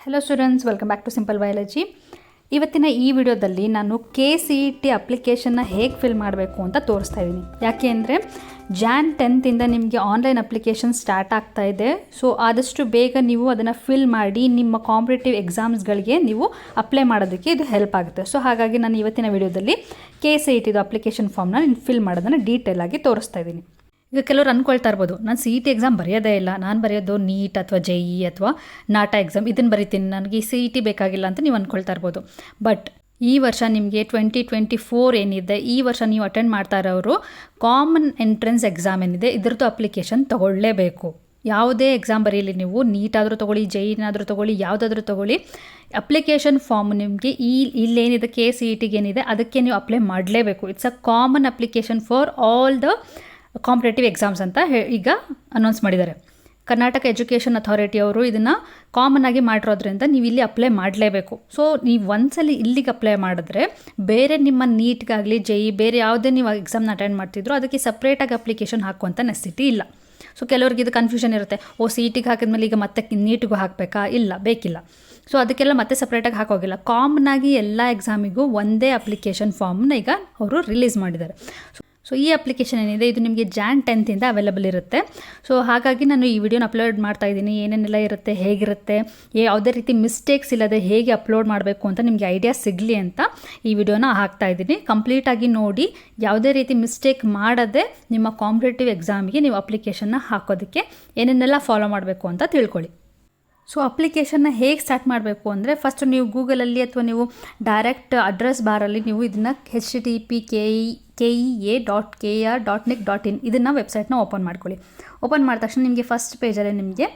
Hello students welcome back to simple biology ಇವತ್ತಿನ ಈ ವಿಡಿಯೋದಲ್ಲಿ ನಾನು ಕೆ ಸಿ ಇ ಟಿ ಅಪ್ಲಿಕೇಶನ್ನ ಹೇಗೆ ಫಿಲ್ ಮಾಡಬೇಕು ಅಂತ ತೋರಿಸ್ತಾ ಇದ್ದೀನಿ ಯಾಕೆ ಅಂದರೆ ಜಾನ್ ಟೆಂತಿಂದ ನಿಮಗೆ ಆನ್ಲೈನ್ ಅಪ್ಲಿಕೇಶನ್ ಸ್ಟಾರ್ಟ್ ಆಗ್ತಾ ಇದೆ. ಸೊ ಆದಷ್ಟು ಬೇಗ ನೀವು ಅದನ್ನು ಫಿಲ್ ಮಾಡಿ, ನಿಮ್ಮ ಕಾಂಪಿಟೇಟಿವ್ ಎಕ್ಸಾಮ್ಸ್ಗಳಿಗೆ ನೀವು ಅಪ್ಲೈ ಮಾಡೋದಕ್ಕೆ ಇದು ಹೆಲ್ಪ್ ಆಗುತ್ತೆ. ಸೊ ಹಾಗಾಗಿ ನಾನು ಇವತ್ತಿನ ವಿಡಿಯೋದಲ್ಲಿ ಕೆ ಸಿ ಇ ಟಿದು ಅಪ್ಲಿಕೇಶನ್ ಫಾರ್ಮ್ನ ಫಿಲ್ ಮಾಡೋದನ್ನು ಡೀಟೇಲ್ ತೋರಿಸ್ತಾ ಇದ್ದೀನಿ ಈಗ ಕೆಲವರು ಅಂದ್ಕೊಳ್ತಾ ಇರ್ಬೋದು, ನಾನು ಸಿ ಇ ಟಿ ಎಕ್ಸಾಮ್ ಬರೆಯೋದೇ ಇಲ್ಲ, ನಾನು ಬರೆಯೋದು ನೀಟ್ ಅಥವಾ ಜೆ ಇ ಅಥವಾ ನಾಟ ಎಕ್ಸಾಮ್ ಇದನ್ನು ಬರಿತೀನಿ, ನನಗೆ ಸಿ ಇ ಟಿ ಬೇಕಾಗಿಲ್ಲ ಅಂತ ನೀವು ಅಂದ್ಕೊಳ್ತಾ ಇರ್ಬೋದು. ಬಟ್ ಈ ವರ್ಷ ನಿಮಗೆ ಟ್ವೆಂಟಿ ಟ್ವೆಂಟಿ ಫೋರ್ ಏನಿದೆ, ಈ ವರ್ಷ ನೀವು ಅಟೆಂಡ್ ಮಾಡ್ತಾ ಇರೋರು ಕಾಮನ್ ಎಂಟ್ರೆನ್ಸ್ ಎಕ್ಸಾಮ್ ಏನಿದೆ, ಇದ್ರದ್ದು ಅಪ್ಲಿಕೇಶನ್ ತೊಗೊಳ್ಳೇಬೇಕು. ಯಾವುದೇ ಎಕ್ಸಾಮ್ ಬರೀಲಿ ನೀವು, ನೀಟಾದರೂ ತೊಗೊಳ್ಳಿ ಜೈನಾದರೂ ಇನಾದರೂ ತೊಗೊಳ್ಳಿ, ಯಾವುದಾದ್ರೂ ತೊಗೊಳ್ಳಿ ಅಪ್ಲಿಕೇಶನ್ ಫಾರ್ಮ್ ನಿಮಗೆ ಈ, ಇಲ್ಲೇನಿದೆ ಕೆ ಸಿ ಇ ಏನಿದೆ, ಅದಕ್ಕೆ ನೀವು ಅಪ್ಲೈ ಮಾಡಲೇಬೇಕು. It's a common application for all the competitive exams ಅಂತ ಹೇ ಈಗ ಅನೌನ್ಸ್ ಮಾಡಿದ್ದಾರೆ. ಕರ್ನಾಟಕ ಎಜುಕೇಷನ್ ಅಥಾರಿಟಿ ಅವರು ಇದನ್ನು ಕಾಮನ್ ಆಗಿ ಮಾಡಿರೋದ್ರಿಂದ ನೀವು ಇಲ್ಲಿ ಅಪ್ಲೈ ಮಾಡಲೇಬೇಕು. ಸೊ ನೀವು ಒಂದ್ಸಲಿ ಇಲ್ಲಿಗೆ ಅಪ್ಲೈ ಮಾಡಿದ್ರೆ ಬೇರೆ ನಿಮ್ಮ ನೀಟ್ಗಾಗಲಿ ಜೆ ಇ ಬೇರೆ ಯಾವುದೇ ನೀವು ಎಕ್ಸಾಮ್ನ ಅಟೆಂಡ್ ಮಾಡ್ತಿದ್ರು ಅದಕ್ಕೆ ಸಪ್ರೇಟಾಗಿ ಅಪ್ಲಿಕೇಶನ್ ಹಾಕುವಂಥ ನೆಸಿಟಿ ಇಲ್ಲ. ಸೊ ಕೆಲವರಿಗೆ ಇದು ಕನ್ಫ್ಯೂಷನ್ ಇರುತ್ತೆ. ಓ ಸಿ ಇಟಿಗೆ ಹಾಕಿದ್ಮೇಲೆ ಈಗ ಮತ್ತೆ ನೀಟಿಗೂ ಹಾಕಬೇಕಾ? ಇಲ್ಲ, ಬೇಕಿಲ್ಲ. ಸೊ ಅದಕ್ಕೆಲ್ಲ ಮತ್ತೆ ಸಪ್ರೇಟಾಗಿ ಹಾಕೋಗಿಲ್ಲ. ಕಾಮನ್ ಆಗಿ ಎಲ್ಲ ಎಕ್ಸಾಮಿಗೂ ಒಂದೇ ಅಪ್ಲಿಕೇಶನ್ ಫಾರ್ಮ್ನ ಈಗ ಅವರು ರಿಲೀಸ್ ಮಾಡಿದ್ದಾರೆ. ಸೊ ಈ ಅಪ್ಲಿಕೇಶನ್ ಏನಿದೆ, ಇದು ನಿಮಗೆ ಜಾನ್ ಟೆಂತಿಂದ ಅವೈಲಬಲ್ ಇರುತ್ತೆ. ಸೊ ಹಾಗಾಗಿ ನಾನು ಈ ವಿಡಿಯೋನ ಅಪ್ಲೋಡ್ ಮಾಡ್ತಾ ಇದ್ದೀನಿ. ಏನೇನೆಲ್ಲ ಇರುತ್ತೆ, ಹೇಗಿರುತ್ತೆ ಯಾವುದೇ ರೀತಿ ಮಿಸ್ಟೇಕ್ಸ್ ಇಲ್ಲದೆ ಹೇಗೆ ಅಪ್ಲೋಡ್ ಮಾಡಬೇಕು ಅಂತ ನಿಮಗೆ ಐಡಿಯಾ ಸಿಗಲಿ ಅಂತ ಈ ವಿಡಿಯೋನ ಹಾಕ್ತಾ ಇದ್ದೀನಿ. ಕಂಪ್ಲೀಟಾಗಿ ನೋಡಿ, ಯಾವುದೇ ರೀತಿ ಮಿಸ್ಟೇಕ್ ಮಾಡದೆ ನಿಮ್ಮ ಕಾಂಪಿಟೇಟಿವ್ ಎಕ್ಸಾಮ್ಗೆ ನೀವು ಅಪ್ಲಿಕೇಶನ್ನ ಹಾಕೋದಕ್ಕೆ ಏನೇನೆಲ್ಲ ಫಾಲೋ ಮಾಡಬೇಕು ಅಂತ ತಿಳ್ಕೊಳ್ಳಿ. ಸೊ ಅಪ್ಲಿಕೇಶನ್ನ ಹೇಗೆ ಸ್ಟಾರ್ಟ್ ಮಾಡಬೇಕು ಅಂದರೆ ಫಸ್ಟ್ ನೀವು ಗೂಗಲಲ್ಲಿ ಅಥವಾ ನೀವು ಡೈರೆಕ್ಟ್ ಅಡ್ರೆಸ್ ಬಾರಲ್ಲಿ ನೀವು ಇದನ್ನು H T P K E K E A dot K R dot nic dot in ಇದನ್ನು ವೆಬ್ಸೈಟ್ನ ಓಪನ್ ಮಾಡ್ಕೊಳ್ಳಿ. ಓಪನ್ ಮಾಡಿದ ತಕ್ಷಣ ನಿಮಗೆ ಫಸ್ಟ್ ಪೇಜಲ್ಲೇ ನಿಮಗೆ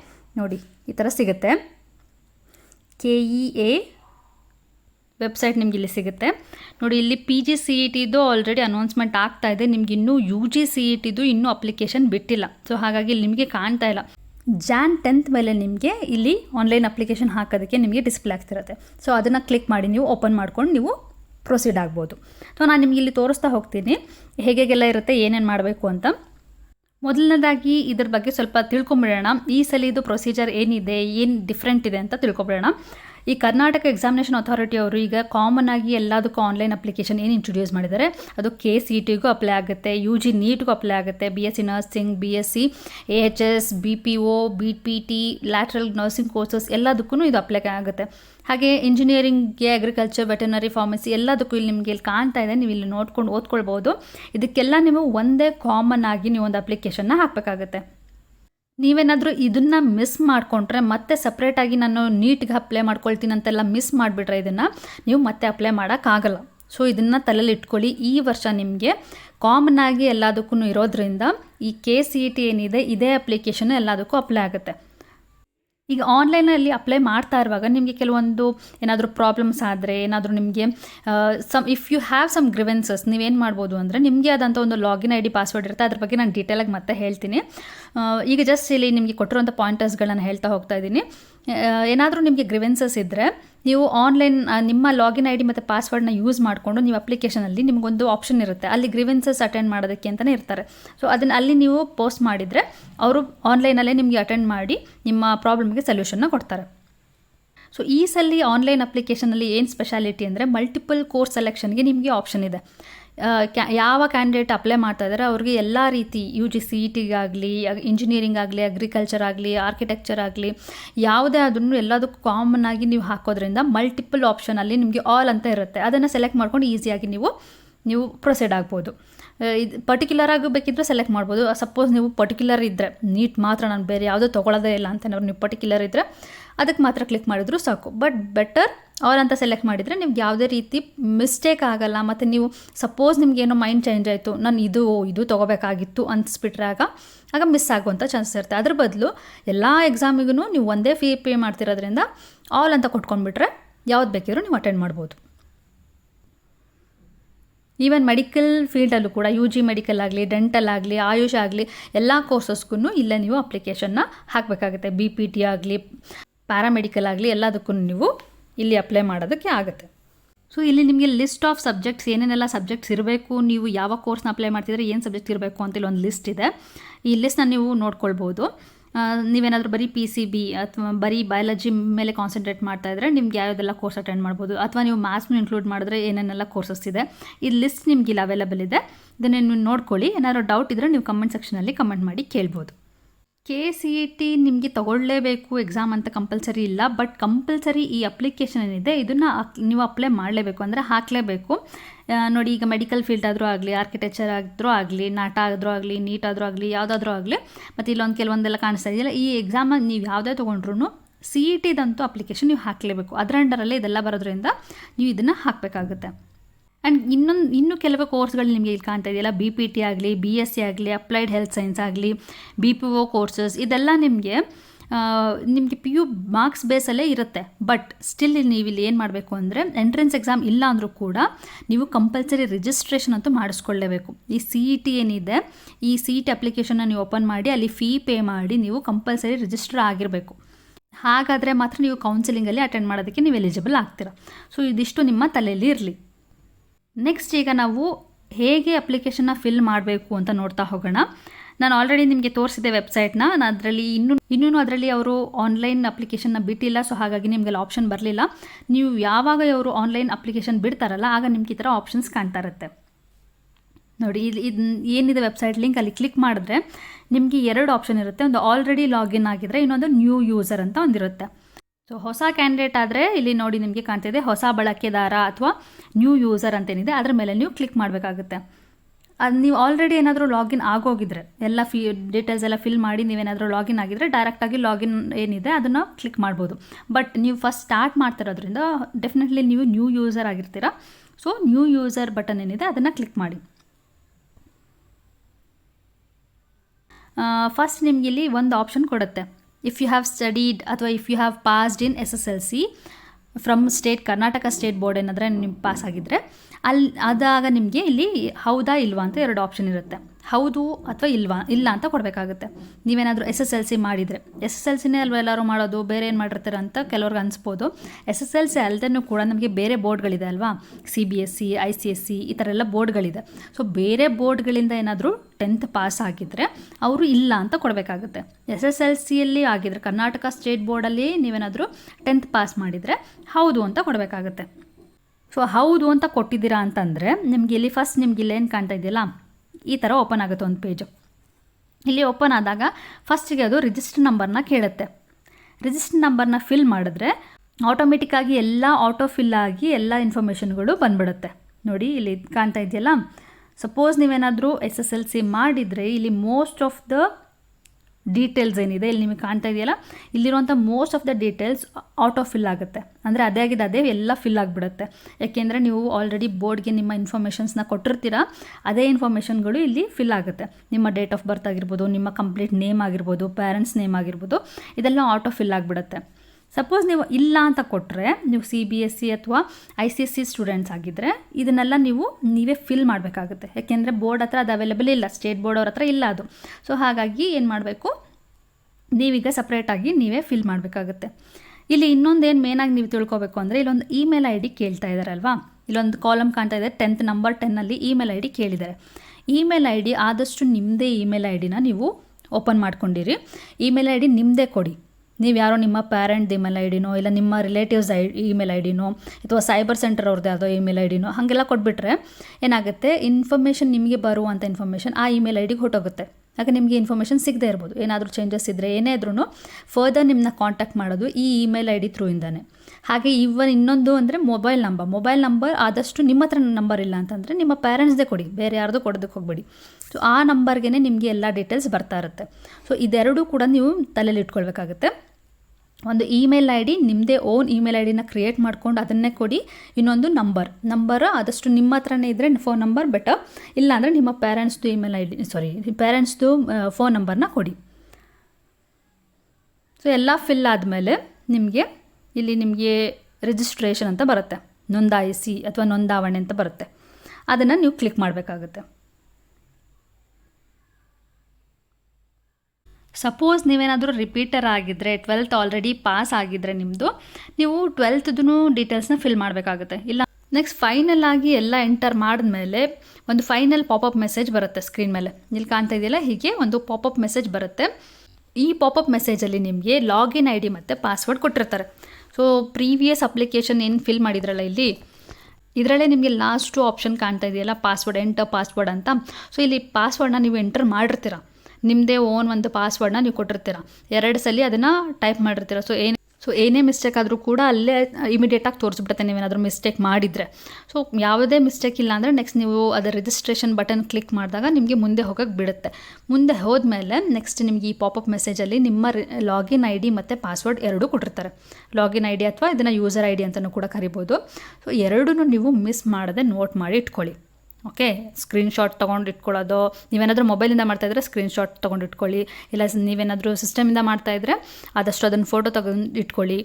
ನೋಡಿ, ಈ ಥರ ಸಿಗುತ್ತೆ. ಕೆ ಇ ಎ ವೆಬ್ಸೈಟ್ ನಿಮ್ಗೆ ಇಲ್ಲಿ ಸಿಗುತ್ತೆ. ನೋಡಿ, ಇಲ್ಲಿ ಪಿ ಜಿ ಸಿ ಇ ಟಿದು ಆಲ್ರೆಡಿ ಅನೌನ್ಸ್ಮೆಂಟ್ ಆಗ್ತಾ ಇದೆ. ನಿಮ್ಗೆ ಇನ್ನೂ ಯು ಜಿ ಸಿ ಇ ಟಿದು ಇನ್ನೂ ಅಪ್ಲಿಕೇಶನ್ ಬಿಟ್ಟಿಲ್ಲ. ಸೊ ಹಾಗಾಗಿ ಇಲ್ಲಿ ನಿಮಗೆ ಕಾಣ್ತಾ ಇಲ್ಲ. ಜಾನ್ ಟೆಂತ್ ಮೇಲೆ ನಿಮಗೆ ಇಲ್ಲಿ ಆನ್ಲೈನ್ ಅಪ್ಲಿಕೇಶನ್ ಹಾಕೋದಕ್ಕೆ ನಿಮಗೆ ಡಿಸ್ಪ್ಲೇ ಆಗ್ತಿರುತ್ತೆ. ಸೊ ಅದನ್ನು ಕ್ಲಿಕ್ ಮಾಡಿ ನೀವು ಓಪನ್ ಮಾಡ್ಕೊಂಡು ನೀವು ಪ್ರೊಸೀಡ್ ಆಗ್ಬೋದು. ಸೊ ನಾನು ನಿಮಗೆ ಇಲ್ಲಿ ತೋರಿಸ್ತಾ ಹೋಗ್ತೀನಿ. ಹೇಗೆಲ್ಲ ಇರುತ್ತೆ, ಏನೇನು ಮಾಡಬೇಕು ಅಂತ. ಮೊದಲನೇದಾಗಿ ಇದ್ರ ಬಗ್ಗೆ ಸ್ವಲ್ಪ ತಿಳ್ಕೊಂಬಿಡೋಣ. ಈ ಸಲ ಇದು ಪ್ರೊಸೀಜರ್ ಏನಿದೆ, ಏನು ಡಿಫ್ರೆಂಟ್ ಇದೆ ಅಂತ ತಿಳ್ಕೊಬಿಡೋಣ. ಈ ಕರ್ನಾಟಕ ಎಕ್ಸಾಮಿನೇಷನ್ ಅಥಾರಿಟಿ ಅವರು ಈಗ ಕಾಮನ್ ಆಗಿ ಎಲ್ಲದಕ್ಕೂ ಆನ್ಲೈನ್ ಅಪ್ಲಿಕೇಶನ್ ಏನು ಇಂಟ್ರೊಡ್ಯೂಸ್ ಮಾಡಿದ್ದಾರೆ. ಅದು ಕೆ ಸಿ ಟಿಗೂ ಅಪ್ಲೈ ಆಗುತ್ತೆ ಯು ಜಿ ನೀಟ್ಗೂ ಅಪ್ಲೈ ಆಗುತ್ತೆ. B S C nursing B S C A H S B P O B P T lateral nursing courses ಎಲ್ಲದಕ್ಕೂ ಇದು ಅಪ್ಲೈ ಆಗುತ್ತೆ. ಹಾಗೆ ಇಂಜಿನಿಯರಿಂಗ್ಗೆ ಅಗ್ರಿಕಲ್ಚರ್ ವೆಟರ್ನರಿ ಫಾರ್ಮಸಿ ಎಲ್ಲದಕ್ಕೂ ಇಲ್ಲಿ ನಿಮಗೆ ಇಲ್ಲಿ ಕಾಣ್ತಾ ಇದೆ. ನೀವು ಇಲ್ಲಿ ನೋಡ್ಕೊಂಡು ಓದ್ಕೊಳ್ಬೋದು. ಇದಕ್ಕೆಲ್ಲ ನೀವು ಒಂದೇ ಕಾಮನ್ ಆಗಿ ನೀವು ಒಂದು ಅಪ್ಲಿಕೇಶನ್ನ ಹಾಕಬೇಕಾಗುತ್ತೆ. ನೀವೇನಾದರೂ ಇದನ್ನು ಮಿಸ್ ಮಾಡಿಕೊಂಡ್ರೆ ಮತ್ತೆ ಸಪ್ರೇಟಾಗಿ ನಾನು ನೀಟ್ಗೆ ಅಪ್ಲೈ ಮಾಡ್ಕೊಳ್ತೀನಿ ಅಂತೆಲ್ಲ ಮಿಸ್ ಮಾಡಿಬಿಟ್ರೆ ಇದನ್ನು ನೀವು ಮತ್ತೆ ಅಪ್ಲೈ ಮಾಡೋಕ್ಕಾಗಲ್ಲ. ಸೊ ಇದನ್ನು ತಲೆಯಲ್ಲಿ ಇಟ್ಕೊಳ್ಳಿ. ಈ ವರ್ಷ ನಿಮಗೆ ಕಾಮನ್ ಆಗಿ ಎಲ್ಲದಕ್ಕೂ ಇರೋದ್ರಿಂದ ಈ ಕೆ ಸಿ ಇ ಟಿ ಏನಿದೆ, ಇದೇ ಅಪ್ಲಿಕೇಶನ್ ಎಲ್ಲದಕ್ಕೂ ಅಪ್ಲೈ ಆಗುತ್ತೆ. ಈಗ ಆನ್ಲೈನಲ್ಲಿ ಅಪ್ಲೈ ಮಾಡ್ತಾ ಇರುವಾಗ ನಿಮಗೆ ಕೆಲವೊಂದು ಏನಾದರೂ ಪ್ರಾಬ್ಲಮ್ಸ್ ಆದರೆ, ಏನಾದರೂ ನಿಮಗೆ some if you have some grievances ನೀವೇನು ಮಾಡ್ಬೋದು ಅಂದರೆ ನಿಮಗೆ ಆದಂಥ ಒಂದು ಲಾಗಿನ್ ಐ ಡಿ ಪಾಸ್ವರ್ಡ್ ಇರುತ್ತೆ. ಅದ್ರ ಬಗ್ಗೆ ನಾನು ಡೀಟೇಲಾಗಿ ಮತ್ತೆ ಹೇಳ್ತೀನಿ. ಈಗ ಜಸ್ಟ್ ಇಲ್ಲಿ ನಿಮಗೆ ಕೊಟ್ಟಿರುವಂಥ ಪಾಯಿಂಟರ್ಸ್ಗಳನ್ನ ಹೇಳ್ತಾ ಹೋಗ್ತಾ ಇದ್ದೀನಿ. ಏನಾದರೂ ನಿಮಗೆ ಗ್ರಿವೆನ್ಸಸ್ ಇದ್ದರೆ ನೀವು ಆನ್ಲೈನ್ ನಿಮ್ಮ ಲಾಗಿನ್ ಐ ಡಿ ಮತ್ತು ಪಾಸ್ವರ್ಡ್ನ ಯೂಸ್ ಮಾಡಿಕೊಂಡು ನೀವು ಅಪ್ಲಿಕೇಶನಲ್ಲಿ ನಿಮಗೊಂದು ಆಪ್ಷನ್ ಇರುತ್ತೆ. ಅಲ್ಲಿ ಗ್ರಿವೆನ್ಸಸ್ ಅಟೆಂಡ್ ಮಾಡೋದಕ್ಕೆ ಅಂತಲೇ ಇರ್ತಾರೆ. ಸೊ ಅದನ್ನು ಅಲ್ಲಿ ನೀವು ಪೋಸ್ಟ್ ಮಾಡಿದರೆ ಅವರು ಆನ್ಲೈನಲ್ಲೇ ನಿಮಗೆ ಅಟೆಂಡ್ ಮಾಡಿ ನಿಮ್ಮ ಪ್ರಾಬ್ಲಮ್ಗೆ ಸೊಲ್ಯೂಷನ್ನ ಕೊಡ್ತಾರೆ. ಸೊ ಈ ಸಲ ಆನ್ಲೈನ್ ಅಪ್ಲಿಕೇಶನಲ್ಲಿ ಏನು ಸ್ಪೆಷಾಲಿಟಿ ಅಂದರೆ ಮಲ್ಟಿಪಲ್ ಕೋರ್ಸ್ ಸೆಲೆಕ್ಷನ್ಗೆ ನಿಮಗೆ ಆಪ್ಷನ್ ಇದೆ. ಕ್ಯಾ ಯಾವ ಕ್ಯಾಂಡಿಡೇಟ್ ಅಪ್ಲೈ ಮಾಡ್ತಾ ಇದ್ದಾರೆ ಅವ್ರಿಗೆ ಎಲ್ಲ ರೀತಿ ಯು ಜಿ ಸಿ ಇ ಟಿಗಾಗಲಿ ಇಂಜಿನಿಯರಿಂಗ್ ಆಗಲಿ ಅಗ್ರಿಕಲ್ಚರ್ ಆಗಲಿ ಆರ್ಕಿಟೆಕ್ಚರ್ ಆಗಲಿ, ಯಾವುದೇ ಆದ್ರೂ ಎಲ್ಲದಕ್ಕೂ ಕಾಮನ್ ಆಗಿ ನೀವು ಹಾಕೋದ್ರಿಂದ ಮಲ್ಟಿಪಲ್ ಆಪ್ಷನಲ್ಲಿ ನಿಮಗೆ ಆಲ್ ಅಂತ ಇರುತ್ತೆ. ಅದನ್ನು ಸೆಲೆಕ್ಟ್ ಮಾಡ್ಕೊಂಡು ಈಸಿಯಾಗಿ ನೀವು ನೀವು ಪ್ರೊಸೀಡ್ ಆಗ್ಬೋದು. ಇದು ಪರ್ಟಿಕ್ಯುಲರ್ ಆಗಿ ಸೆಲೆಕ್ಟ್ ಮಾಡ್ಬೋದು. ಸಪೋಸ್ ನೀವು ಪರ್ಟಿಕ್ಯುಲರ್ ಇದ್ದರೆ ನೀಟ್ ಮಾತ್ರ ನಾನು ಬೇರೆ ಯಾವುದೂ ತೊಗೊಳೋದೇ ಇಲ್ಲ ಅಂತ ನೀವು ಪರ್ಟಿಕ್ಯುಲರ್ ಇದ್ದರೆ ಅದಕ್ಕೆ ಮಾತ್ರ ಕ್ಲಿಕ್ ಮಾಡಿದ್ರು ಸಾಕು. ಬಟ್ ಬೆಟರ್ ಆಲ್ ಅಂತ ಸೆಲೆಕ್ಟ್ ಮಾಡಿದರೆ ನಿಮ್ಗೆ ಯಾವುದೇ ರೀತಿ ಮಿಸ್ಟೇಕ್ ಆಗಲ್ಲ. ಮತ್ತು ನೀವು ಸಪೋಸ್ ನಿಮಗೇನೋ ಮೈಂಡ್ ಚೇಂಜ್ ಆಯಿತು, ನಾನು ಇದು ಇದು ತೊಗೋಬೇಕಾಗಿತ್ತು ಅನಿಸ್ಬಿಟ್ರೆ ಆಗ ಆಗ ಮಿಸ್ ಆಗುವಂಥ ಚಾನ್ಸಸ್ ಇರುತ್ತೆ. ಅದ್ರ ಬದಲು ಎಲ್ಲ ಎಕ್ಸಾಮಿಗೂ ನೀವು ಒಂದೇ ಫೀ ಪೇ ಮಾಡ್ತಿರೋದ್ರಿಂದ ಆಲ್ ಅಂತ ಕೊಟ್ಕೊಂಡ್ಬಿಟ್ರೆ ಯಾವ್ದು ಬೇಕಿದ್ರೂ ನೀವು ಅಟೆಂಡ್ ಮಾಡ್ಬೋದು. ಈವನ್ ಮೆಡಿಕಲ್ ಫೀಲ್ಡಲ್ಲೂ ಕೂಡ ಯು ಜಿ ಮೆಡಿಕಲ್ ಆಗಲಿ ಡೆಂಟಲ್ ಆಗಲಿ, ಆಯುಷ್ ಆಗಲಿ, ಎಲ್ಲ ಕೋರ್ಸಸ್ಗೂ ಇಲ್ಲೇ ನೀವು ಅಪ್ಲಿಕೇಶನ್ನ ಹಾಕಬೇಕಾಗುತ್ತೆ. ಬಿ ಪಿ ಟಿ ಆಗಲಿ ಪ್ಯಾರಾಮೆಡಿಕಲ್ ಆಗಲಿ ಎಲ್ಲದಕ್ಕೂ ನೀವು ಇಲ್ಲಿ ಅಪ್ಲೈ ಮಾಡೋದಕ್ಕೆ ಆಗುತ್ತೆ. ಸೊ ಇಲ್ಲಿ ನಿಮಗೆ ಲಿಸ್ಟ್ ಆಫ್ ಸಬ್ಜೆಕ್ಟ್ಸ್ ಏನೇನೆಲ್ಲ ಸಬ್ಜೆಕ್ಟ್ಸ್ ಇರಬೇಕು, ನೀವು ಯಾವ ಕೋರ್ಸ್ನ ಅಪ್ಲೈ ಮಾಡ್ತಿದ್ರೆ ಏನು ಸಬ್ಜೆಕ್ಟ್ ಇರಬೇಕು ಅಂತ ಇಲ್ಲಿ ಒಂದು ಲಿಸ್ಟ್ ಇದೆ. ಈ ಲಿಸ್ಟ್ನ ನೀವು ನೋಡ್ಕೊಳ್ಬೋದು. ನೀವೇನಾದರೂ ಬರೀ ಪಿ ಸಿ ಬಿ ಅಥವಾ ಬರೀ ಬಯಾಲಜಿ ಮೇಲೆ ಕಾನ್ಸಂಟ್ರೇಟ್ ಮಾಡ್ತಾ ಇದ್ದರೆ ನಿಮ್ಗೆ ಯಾವುದೆಲ್ಲ ಕೋರ್ಸ್ ಅಟೆಂಡ್ ಮಾಡ್ಬೋದು, ಅಥವಾ ನೀವು ಮ್ಯಾಥ್ಸ್ನು ಇನ್ಕ್ಲೂಡ್ ಮಾಡಿದ್ರೆ ಏನೇನೆಲ್ಲ ಕೋರ್ಸಸ್ ಇದೆ, ಈ ಲಿಸ್ಟ್ ನಿಮ್ಗೆ ಇಲ್ಲಿ ಅವೈಲೇಬಲ್ ಇದೆ. ಇದನ್ನು ನೀವು ನೋಡ್ಕೊಳ್ಳಿ. ಏನಾದರೂ ಡೌಟ್ ಇದ್ದರೆ ನೀವು ಕಮೆಂಟ್ ಸೆಕ್ಷನಲ್ಲಿ ಕಮೆಂಟ್ ಮಾಡಿ ಕೇಳ್ಬೋದು. ಕೆ ಸಿ ಇ ಟಿ ನಿಮಗೆ ತಗೊಳ್ಳೇಬೇಕು ಎಕ್ಸಾಮ್ ಅಂತ ಕಂಪಲ್ಸರಿ ಇಲ್ಲ ಬಟ್ ಕಂಪಲ್ಸರಿ ಈ ಅಪ್ಲಿಕೇಶನ್ ಏನಿದೆ, ಇದನ್ನು ನೀವು ಅಪ್ಲೈ ಮಾಡಲೇಬೇಕು ಅಂದರೆ ಹಾಕಲೇಬೇಕು. ನೋಡಿ ಈಗ ಮೆಡಿಕಲ್ ಫೀಲ್ಡ್ ಆದರೂ ಆಗಲಿ ಆರ್ಕಿಟೆಕ್ಚರ್ ಆದರೂ ಆಗಲಿ, ನಾಟ ಆದರೂ ಆಗಲಿ ನೀಟ್ ಆದರೂ ಆಗಲಿ, ಯಾವುದಾದ್ರೂ ಆಗಲಿ, ಮತ್ತು ಇಲ್ಲೊಂದು ಕೆಲವೊಂದೆಲ್ಲ ಕಾಣಿಸ್ತಾ ಇದೆಯಲ್ಲ ಈ ಎಕ್ಸಾಮ್ ನೀವು ಯಾವುದೇ ತೊಗೊಂಡ್ರು ಸಿ ಇ ಟಿದಂತೂ ಅಪ್ಲಿಕೇಶನ್ ನೀವು ಹಾಕಲೇಬೇಕು. ಅದರ ಅಂಡರಲ್ಲೇ ಇದೆಲ್ಲ ಬರೋದ್ರಿಂದ ನೀವು ಇದನ್ನು ಹಾಕಬೇಕಾಗುತ್ತೆ. ಆ್ಯಂಡ್ ಇನ್ನೊಂದು, ಇನ್ನೂ ಕೆಲವು ಕೋರ್ಸ್ಗಳು ನಿಮಗೆ ಇಲ್ಲಿ ಕಾಣ್ತಾ ಇದೆಯಲ್ಲ ಬಿ ಪಿ ಟಿ ಆಗಲಿ ಬಿ ಎಸ್ ಸಿ ಆಗಲಿ ಅಪ್ಲೈಡ್ ಹೆಲ್ತ್ ಸೈನ್ಸ್ ಆಗಲಿ ಬಿ ಪಿ ಒ ಕೋರ್ಸಸ್ ಇದೆಲ್ಲ ನಿಮಗೆ ನಿಮಗೆ ಪಿ ಯು ಮಾರ್ಕ್ಸ್ ಬೇಸಲ್ಲೇ ಇರುತ್ತೆ. ಬಟ್ ಸ್ಟಿಲ್ ನೀವು ಇಲ್ಲಿ ಏನು ಮಾಡಬೇಕು ಅಂದರೆ ಎಂಟ್ರೆನ್ಸ್ ಎಕ್ಸಾಮ್ ಇಲ್ಲ ಅಂದರೂ ಕೂಡ ನೀವು ಕಂಪಲ್ಸರಿ ರಿಜಿಸ್ಟ್ರೇಷನ್ ಅಂತೂ ಮಾಡಿಸ್ಕೊಳ್ಳೇಬೇಕು. ಈ ಸಿ ಇ ಟಿ ಏನಿದೆ, ಈ ಸಿ ಇ ಟಿ ಅಪ್ಲಿಕೇಶನ್ನ ನೀವು ಓಪನ್ ಮಾಡಿ, ಅಲ್ಲಿ ಫೀ ಪೇ ಮಾಡಿ ನೀವು ಕಂಪಲ್ಸರಿ ರಿಜಿಸ್ಟರ್ ಆಗಿರಬೇಕು. ಹಾಗಾದರೆ ಮಾತ್ರ ನೀವು ಕೌನ್ಸಿಲಿಂಗಲ್ಲಿ ಅಟೆಂಡ್ ಮಾಡೋದಕ್ಕೆ ನೀವು ಎಲಿಜಿಬಲ್ ಆಗ್ತೀರಾ. ಸೊ ಇದಿಷ್ಟು ನಿಮ್ಮ ತಲೆಯಲ್ಲಿ ಇರಲಿ. ನೆಕ್ಸ್ಟ್ ಈಗ ನಾವು ಹೇಗೆ ಅಪ್ಲಿಕೇಶನ್ನ ಫಿಲ್ ಮಾಡಬೇಕು ಅಂತ ನೋಡ್ತಾ ಹೋಗೋಣ. ನಾನು ಆಲ್ರೆಡಿ ನಿಮಗೆ ತೋರಿಸಿದೆ ವೆಬ್ಸೈಟ್ನ ನಾನು ಅದರಲ್ಲಿ ಇನ್ನೂ ಇನ್ನೂ ಅದರಲ್ಲಿ ಅವರು ಆನ್ಲೈನ್ ಅಪ್ಲಿಕೇಶನ್ನ ಬಿಟ್ಟಿಲ್ಲ ಸೊ ಹಾಗಾಗಿ ನಿಮಗೆಲ್ಲ ಆಪ್ಷನ್ ಬರಲಿಲ್ಲ. ನೀವು ಯಾವಾಗ ಅವರು ಆನ್ಲೈನ್ ಅಪ್ಲಿಕೇಶನ್ ಬಿಡ್ತಾರಲ್ಲ, ಆಗ ನಿಮ್ಗೆ ಈ ಥರ ಆಪ್ಷನ್ಸ್ ಕಾಣ್ತಾ ಇರುತ್ತೆ. ನೋಡಿ, ಇದು ಇದು, ಏನಿದೆ ವೆಬ್ಸೈಟ್ ಲಿಂಕ್ ಅಲ್ಲಿ ಕ್ಲಿಕ್ ಮಾಡಿದ್ರೆ ನಿಮಗೆ ಎರಡು ಆಪ್ಷನ್ ಇರುತ್ತೆ. ಒಂದು ಆಲ್ರೆಡಿ ಲಾಗಿನ್ ಆಗಿದ್ರೆ, ಇನ್ನೊಂದು ನ್ಯೂ ಯೂಸರ್ ಅಂತ ಒಂದಿರುತ್ತೆ. ಸೊ ಹೊಸ ಕ್ಯಾಂಡಿಡೇಟ್ ಆದರೆ ಇಲ್ಲಿ ನೋಡಿ ನಿಮಗೆ ಕಾಣ್ತಿದೆ ಹೊಸ ಬಳಕೆದಾರ ಅಥವಾ ನ್ಯೂ ಯೂಸರ್ ಅಂತೇನಿದೆ. ಅದರ ಮೇಲೆ ನೀವು ಕ್ಲಿಕ್ ಮಾಡಬೇಕಾಗುತ್ತೆ. ಅದು ನೀವು ಆಲ್ರೆಡಿ ಏನಾದರೂ ಲಾಗಿನ್ ಆಗೋಗಿದ್ರೆ, ಎಲ್ಲ ಫಿ ಡೀಟೇಲ್ಸ್ ಎಲ್ಲ ಫಿಲ್ ಮಾಡಿ ನೀವೇನಾದರೂ ಲಾಗಿನ್ ಆಗಿದ್ರೆ ಡೈರೆಕ್ಟಾಗಿ ಲಾಗಿನ್ ಏನಿದೆ ಅದನ್ನು ಕ್ಲಿಕ್ ಮಾಡ್ಬೋದು. ಬಟ್ ನೀವು ಫಸ್ಟ್ ಸ್ಟಾರ್ಟ್ ಮಾಡ್ತಿರೋದ್ರಿಂದ ಡೆಫಿನೆಟ್ಲಿ ನೀವು ನ್ಯೂ ಯೂಸರ್ ಆಗಿರ್ತೀರ. ಸೊ ನ್ಯೂ ಯೂಸರ್ ಬಟನ್ ಏನಿದೆ ಅದನ್ನು ಕ್ಲಿಕ್ ಮಾಡಿ. ಫಸ್ಟ್ ನಿಮಗೆ ಇಲ್ಲಿ ಒಂದು ಆಪ್ಷನ್ ಕೊಡುತ್ತೆ. ಇಫ್ ಯು ಹ್ಯಾವ್ ಸ್ಟಡೀಡ್ ಅಥವಾ if you have passed in S S L C from state Karnataka state board ಏನಾದರೆ ನಿಮ್ಮ ಪಾಸ್ ಆಗಿದ್ದರೆ ಅಲ್ಲಿ ಅದಾಗ ನಿಮಗೆ ಇಲ್ಲಿ ಹೌದಾ ಇಲ್ವಾ ಅಂತ ಎರಡು ಆಪ್ಷನ್ ಇರುತ್ತೆ. ಹೌದು ಅಥವಾ ಇಲ್ವಾ? ಇಲ್ಲ ಅಂತ ಕೊಡಬೇಕಾಗುತ್ತೆ. ನೀವೇನಾದರೂ ಎಸ್ ಎಸ್ ಎಲ್ ಸಿ ಮಾಡಿದರೆ. ಎಸ್ ಎಸ್ ಎಲ್ ಸಿನೇ ಅಲ್ವಾ ಎಲ್ಲರೂ ಮಾಡೋದು? ಬೇರೆ ಏನು ಮಾಡಿರ್ತಾರೆ ಅಂತ ಕೆಲವ್ರಿಗೆ ಅನಿಸ್ಬೋದು. ಎಸ್ ಎಸ್ ಎಲ್ ಸಿ ಅಲ್ಲದೆ ಕೂಡ ನಮಗೆ ಬೇರೆ ಬೋರ್ಡ್ಗಳಿದೆ ಅಲ್ವಾ? C B S C I C S C ಈ ಥರ ಎಲ್ಲ ಬೋರ್ಡ್ಗಳಿದೆ. ಸೊ ಬೇರೆ ಬೋರ್ಡ್ಗಳಿಂದ ಏನಾದರೂ ಟೆಂತ್ ಪಾಸ್ ಆಗಿದ್ದರೆ ಅವರು ಇಲ್ಲ ಅಂತ ಕೊಡಬೇಕಾಗುತ್ತೆ. ಎಸ್ ಎಸ್ ಎಲ್ ಸಿಯಲ್ಲಿ ಆಗಿದ್ರೆ, ಕರ್ನಾಟಕ ಸ್ಟೇಟ್ ಬೋರ್ಡಲ್ಲಿ ನೀವೇನಾದರೂ ಟೆಂತ್ ಪಾಸ್ ಮಾಡಿದರೆ ಹೌದು ಅಂತ ಕೊಡಬೇಕಾಗುತ್ತೆ. ಸೊ ಹೌದು ಅಂತ ಕೊಟ್ಟಿದ್ದೀರಾ ಅಂತಂದರೆ, ನಿಮಗೆ ಇಲ್ಲಿ ಫಸ್ಟ್ ನಿಮ್ಗೆ ಇಲ್ಲೇನು ಕಾಣ್ತಾ ಇದೆಯಲ್ಲ? ಈ ಥರ ಓಪನ್ ಆಗುತ್ತೆ ಒಂದು ಪೇಜು ಇಲ್ಲಿ ಓಪನ್ ಆದಾಗ ಫಸ್ಟಿಗೆ ಅದು ರಿಜಿಸ್ಟರ್ ನಂಬರ್ನ ಕೇಳುತ್ತೆ. ರಿಜಿಸ್ಟರ್ ನಂಬರ್ನ ಫಿಲ್ ಮಾಡಿದ್ರೆ ಆಟೋಮೆಟಿಕ್ಕಾಗಿ ಎಲ್ಲ ಆಟೋ ಫಿಲ್ ಆಗಿ ಎಲ್ಲ ಇನ್ಫಾರ್ಮೇಷನ್ಗಳು ಬಂದ್ಬಿಡುತ್ತೆ. ನೋಡಿ, ಇಲ್ಲಿ ಕಾಣ್ತಾ ಇದೆಯಲ್ಲ? ಸಪೋಸ್ ನೀವೇನಾದರೂ ಎಸ್ ಎಸ್ ಎಲ್ ಸಿ ಮಾಡಿದರೆ ಇಲ್ಲಿ ಮೋಸ್ಟ್ ಆಫ್ ದ ಡೀಟೇಲ್ಸ್ ಏನಿದೆ ಇಲ್ಲಿ ನಿಮಗೆ ಕಾಣ್ತಾ ಇದೆಯಲ್ಲ? ಇಲ್ಲಿರುವಂಥ most of the details auto fill ಆಗುತ್ತೆ. ಅಂದರೆ ಅದೇ ಆಗಿದೆ, ಅದೇ ಎಲ್ಲ ಫಿಲ್ ಆಗಿಬಿಡುತ್ತೆ. ಯಾಕೆಂದರೆ ನೀವು ಆಲ್ರೆಡಿ ಬೋರ್ಡ್ಗೆ ನಿಮ್ಮ ಇನ್ಫಾರ್ಮೇಷನ್ಸ್ನ ಕೊಟ್ಟಿರ್ತೀರ, ಅದೇ ಇನ್ಫಾರ್ಮೇಷನ್ಗಳು ಇಲ್ಲಿ ಫಿಲ್ ಆಗುತ್ತೆ. ನಿಮ್ಮ ಡೇಟ್ ಆಫ್ ಬರ್ತ್ ಆಗಿರ್ಬೋದು, ನಿಮ್ಮ ಕಂಪ್ಲೀಟ್ ನೇಮ್ ಆಗಿರ್ಬೋದು ಪೇರೆಂಟ್ಸ್ ನೇಮ್ ಆಗಿರ್ಬೋದು, ಇದೆಲ್ಲ ಆಟೋ ಫಿಲ್ ಆಗಿಬಿಡುತ್ತೆ. ಸಪೋಸ್ ನೀವು ಇಲ್ಲ ಅಂತ ಕೊಟ್ಟರೆ ನೀವು ಸಿ ಬಿ ಎಸ್ ಸಿ ಅಥವಾ I C S C students ಆಗಿದ್ದರೆ ಇದನ್ನೆಲ್ಲ ನೀವು, ನೀವೇ ಫಿಲ್ ಮಾಡಬೇಕಾಗುತ್ತೆ. ಯಾಕೆಂದರೆ ಬೋರ್ಡ್ ಹತ್ರ ಅದು ಅವೈಲೇಬಲ್ ಇಲ್ಲ ಸ್ಟೇಟ್ ಬೋರ್ಡ್ ಅವ್ರ ಹತ್ರ ಇಲ್ಲ ಅದು. ಸೊ ಹಾಗಾಗಿ ಏನು ಮಾಡಬೇಕು? ನೀವೀಗ ಸಪ್ರೇಟಾಗಿ ನೀವೇ ಫಿಲ್ ಮಾಡಬೇಕಾಗುತ್ತೆ. ಇಲ್ಲಿ ಇನ್ನೊಂದು ಏನು ಮೇನಾಗಿ ನೀವು ತಿಳ್ಕೊಬೇಕು ಅಂದರೆ, ಇಲ್ಲೊಂದು ಇಮೇಲ್ ಐ ಡಿ ಕೇಳ್ತಾ ಇದ್ದಾರಲ್ವಾ ಇಲ್ಲೊಂದು ಕಾಲಮ್ ಕಾಣ್ತಾ ಇದೆ ಟೆಂತ್ ನಂಬರ್ ಟೆನ್ನಲ್ಲಿ ಇಮೇಲ್ ಐ ಡಿ ಕೇಳಿದ್ದಾರೆ. ಇಮೇಲ್ ಐ ಡಿ ಆದಷ್ಟು ನಿಮ್ಮದೇ ಇಮೇಲ್ ಐ ಡಿನ ನೀವು ಓಪನ್ ಮಾಡ್ಕೊಂಡಿರಿ. ಇಮೇಲ್ ಐ ಡಿ ನಿಮ್ಮದೇ ಕೊಡಿ. ನೀವು ಯಾರೋ ನಿಮ್ಮ ಪ್ಯಾರೆಂಟ್ ಇಮೇಲ್ ಐ ಡಿನೋ ಇಲ್ಲ ನಿಮ್ಮ ರಿಲೇಟಿವ್ಸ್ ಐ ಇಮೇಲ್ ಐ ಡಿನೋ ಅಥವಾ ಸೈಬರ್ ಸೆಂಟರ್ ಅವ್ರದ್ದು ಯಾವುದೋ ಇಮೇಲ್ ಐ ಡಿನೋ ಹಾಗೆಲ್ಲ ಕೊಟ್ಬಿಟ್ರೆ ಏನಾಗುತ್ತೆ? ಇನ್ಫಾರ್ಮೇಷನ್ ನಿಮಗೆ ಬರುವಂಥ ಇನ್ಫಾರ್ಮೇಷನ್ ಆ ಇಮೇಲ್ ಐ ಡಿಗೆ ಹೊಟ್ಟೋಗುತ್ತೆ ಯಾಕೆ ನಿಮಗೆ ಇನ್ಫಾರ್ಮೇಷನ್ ಸಿಗದೇ ಇರ್ಬೋದು. ಏನಾದರೂ ಚೇಂಜಸ್ ಇದ್ದರೆ ಏನೇ ಇದ್ರೂ ಫರ್ದರ್ ನಿಮ್ಮನ್ನ ಕಾಂಟ್ಯಾಕ್ಟ್ ಮಾಡೋದು ಈ ಇಮೇಲ್ ಐ ಡಿ ಥ್ರೂಯಿಂದಾನೆ ಹಾಗೆ ಇವನ್ ಇನ್ನೊಂದು ಅಂದರೆ ಮೊಬೈಲ್ ನಂಬರ್ ಮೊಬೈಲ್ ನಂಬರ್ ಆದಷ್ಟು ನಿಮ್ಮ ಹತ್ರ ನಂಬರ್ ಇಲ್ಲ ಅಂತಂದರೆ ನಿಮ್ಮ ಪೇರೆಂಟ್ಸ್ದೇ ಕೊಡಿ. ಬೇರೆ ಯಾರ್ದು ಕೊಡೋದಕ್ಕೆ ಹೋಗಬೇಡಿ. ಸೊ ಆ ನಂಬರ್ಗೆ ನಿಮಗೆ ಎಲ್ಲ ಡೀಟೇಲ್ಸ್ ಬರ್ತಾ ಇರುತ್ತೆ. ಸೊ ಇದೆರಡೂ ಕೂಡ ನೀವು ತಲೆಯಲ್ಲಿ ಇಟ್ಕೊಳ್ಬೇಕಾಗುತ್ತೆ. ಒಂದು ಇಮೇಲ್ ಐ ಡಿ ನಿಮ್ಮದೇ ಓನ್ ಇಮೇಲ್ ಐ ಡಿನ ಕ್ರಿಯೇಟ್ ಮಾಡ್ಕೊಂಡು ಅದನ್ನೇ ಕೊಡಿ. ಇನ್ನೊಂದು ನಂಬರ್ ನಂಬರ್ ಆದಷ್ಟು ನಿಮ್ಮ ಹತ್ರನೇ ಇದ್ದರೆ ಫೋನ್ ನಂಬರ್ ಬೆಟರ್ ಇಲ್ಲಾಂದರೆ ನಿಮ್ಮ ಪೇರೆಂಟ್ಸ್ದು ಇಮೇಲ್ ಐ ಡಿ ಸಾರಿ ಪೇರೆಂಟ್ಸ್ದು ಫೋನ್ ನಂಬರ್ನ ಕೊಡಿ. ಸೊ ಎಲ್ಲ ಫಿಲ್ ಆದಮೇಲೆ ನಿಮಗೆ ಇಲ್ಲಿ ನಿಮಗೆ ರಿಜಿಸ್ಟ್ರೇಷನ್ ಅಂತ ಬರುತ್ತೆ. ನೋಂದಾಯಿಸಿ ಅಥವಾ ನೋಂದಾವಣೆ ಅಂತ ಬರುತ್ತೆ. ಅದನ್ನು ನೀವು ಕ್ಲಿಕ್ ಮಾಡಬೇಕಾಗುತ್ತೆ. ಸಪೋಸ್ ನೀವೇನಾದರೂ ರಿಪೀಟರ್ ಆಗಿದ್ದರೆ ಟ್ವೆಲ್ತ್ ಆಲ್ರೆಡಿ ಪಾಸ್ ಆಗಿದ್ದರೆ ನಿಮ್ಮದು ನೀವು ಟ್ವೆಲ್ತ್ದೂ ಡೀಟೇಲ್ಸ್ನ ಫಿಲ್ ಮಾಡಬೇಕಾಗುತ್ತೆ. ಇಲ್ಲ ನೆಕ್ಸ್ಟ್ ಫೈನಲ್ ಆಗಿ ಎಲ್ಲ ಎಂಟರ್ ಮಾಡಿದ್ಮೇಲೆ ಒಂದು ಫೈನಲ್ ಪಾಪಪ್ ಮೆಸೇಜ್ ಬರುತ್ತೆ ಸ್ಕ್ರೀನ್ ಮೇಲೆ. ಇಲ್ಲಿ ಕಾಣ್ತಾ ಇದೆಯಲ್ಲ, ಹೀಗೆ ಒಂದು ಪಾಪಪ್ ಮೆಸೇಜ್ ಬರುತ್ತೆ. ಈ ಪಾಪಪ್ ಮೆಸೇಜಲ್ಲಿ ನಿಮಗೆ ಲಾಗಿನ್ ಐ ಡಿ ಮತ್ತು ಪಾಸ್ವರ್ಡ್ ಕೊಟ್ಟಿರ್ತಾರೆ. ಸೊ ಪ್ರೀವಿಯಸ್ ಅಪ್ಲಿಕೇಶನ್ ಏನು ಫಿಲ್ ಮಾಡಿದ್ರಲ್ಲ ಇಲ್ಲಿ? ಇದರಲ್ಲೇ ನಿಮಗೆ ಲಾಸ್ಟು ಆಪ್ಷನ್ ಕಾಣ್ತಾ ಇದೆಯಲ್ಲ ಪಾಸ್ವರ್ಡ್ ಎಂಟರ್ ಪಾಸ್ವರ್ಡ್ ಅಂತ. ಸೊ ಇಲ್ಲಿ ಪಾಸ್ವರ್ಡ್ನ ನೀವು ಎಂಟರ್ ಮಾಡಿರ್ತೀರ? ನಿಮ್ಮದೇ ಓನ್ ಒಂದು ಪಾಸ್ವರ್ಡ್ನ ನೀವು ಕೊಟ್ಟಿರ್ತೀರ. ಎರಡು ಸಲ ಅದನ್ನು ಟೈಪ್ ಮಾಡಿರ್ತೀರ. ಸೊ ಏನು ಸೊ ಏನೇ ಮಿಸ್ಟೇಕ್ ಆದರೂ ಕೂಡ ಅಲ್ಲೇ ಇಮಿಡಿಯೇಟಾಗಿ ತೋರಿಸ್ಬಿಡುತ್ತೆ ನೀವೇನಾದರೂ ಮಿಸ್ಟೇಕ್ ಮಾಡಿದರೆ. ಸೊ ಯಾವುದೇ ಮಿಸ್ಟೇಕ್ ಇಲ್ಲ ಅಂದರೆ ನೆಕ್ಸ್ಟ್ ನೀವು ಅದರ ರಿಜಿಸ್ಟ್ರೇಷನ್ ಬಟನ್ ಕ್ಲಿಕ್ ಮಾಡಿದಾಗ ನಿಮಗೆ ಮುಂದೆ ಹೋಗೋಕ್ಕೆ ಬಿಡುತ್ತೆ. ಮುಂದೆ ಹೋದ್ಮೇಲೆ ನೆಕ್ಸ್ಟ್ ನಿಮಗೆ ಈ ಪಾಪಪ್ ಮೆಸೇಜಲ್ಲಿ ನಿಮ್ಮ ಲಾಗಿನ್ ಐ ಡಿ ಮತ್ತು ಪಾಸ್ವರ್ಡ್ ಎರಡೂ ಕೊಟ್ಟಿರ್ತಾರೆ. ಲಾಗಿನ್ ಐ ಡಿ ಅಥವಾ ಇದನ್ನು ಯೂಸರ್ ಐ ಡಿ ಅಂತಲೂ ಕೂಡ ಕರಿಬೋದು. ಸೊ ಎರಡೂ ನೀವು ಮಿಸ್ ಮಾಡದೆ ನೋಟ್ ಮಾಡಿ ಇಟ್ಕೊಳ್ಳಿ. ಓಕೆ ಸ್ಕ್ರೀನ್ಶಾಟ್ ತೊಗೊಂಡು ಇಟ್ಕೊಳ್ಳೋದು. ನೀವೇನಾದರೂ ಮೊಬೈಲಿಂದ ಮಾಡ್ತಾಯಿದ್ರೆ ಸ್ಕ್ರೀನ್ಶಾಟ್ ತೊಗೊಂಡು ಇಟ್ಕೊಳ್ಳಿ. ಇಲ್ಲ, ನೀವೇನಾದರೂ ಸಿಸ್ಟಮಿಂದ ಮಾಡ್ತಾಯಿದ್ರೆ ಆದಷ್ಟು ಅದನ್ನು ಫೋಟೋ ತಗೊಂಡು ಇಟ್ಕೊಳ್ಳಿ.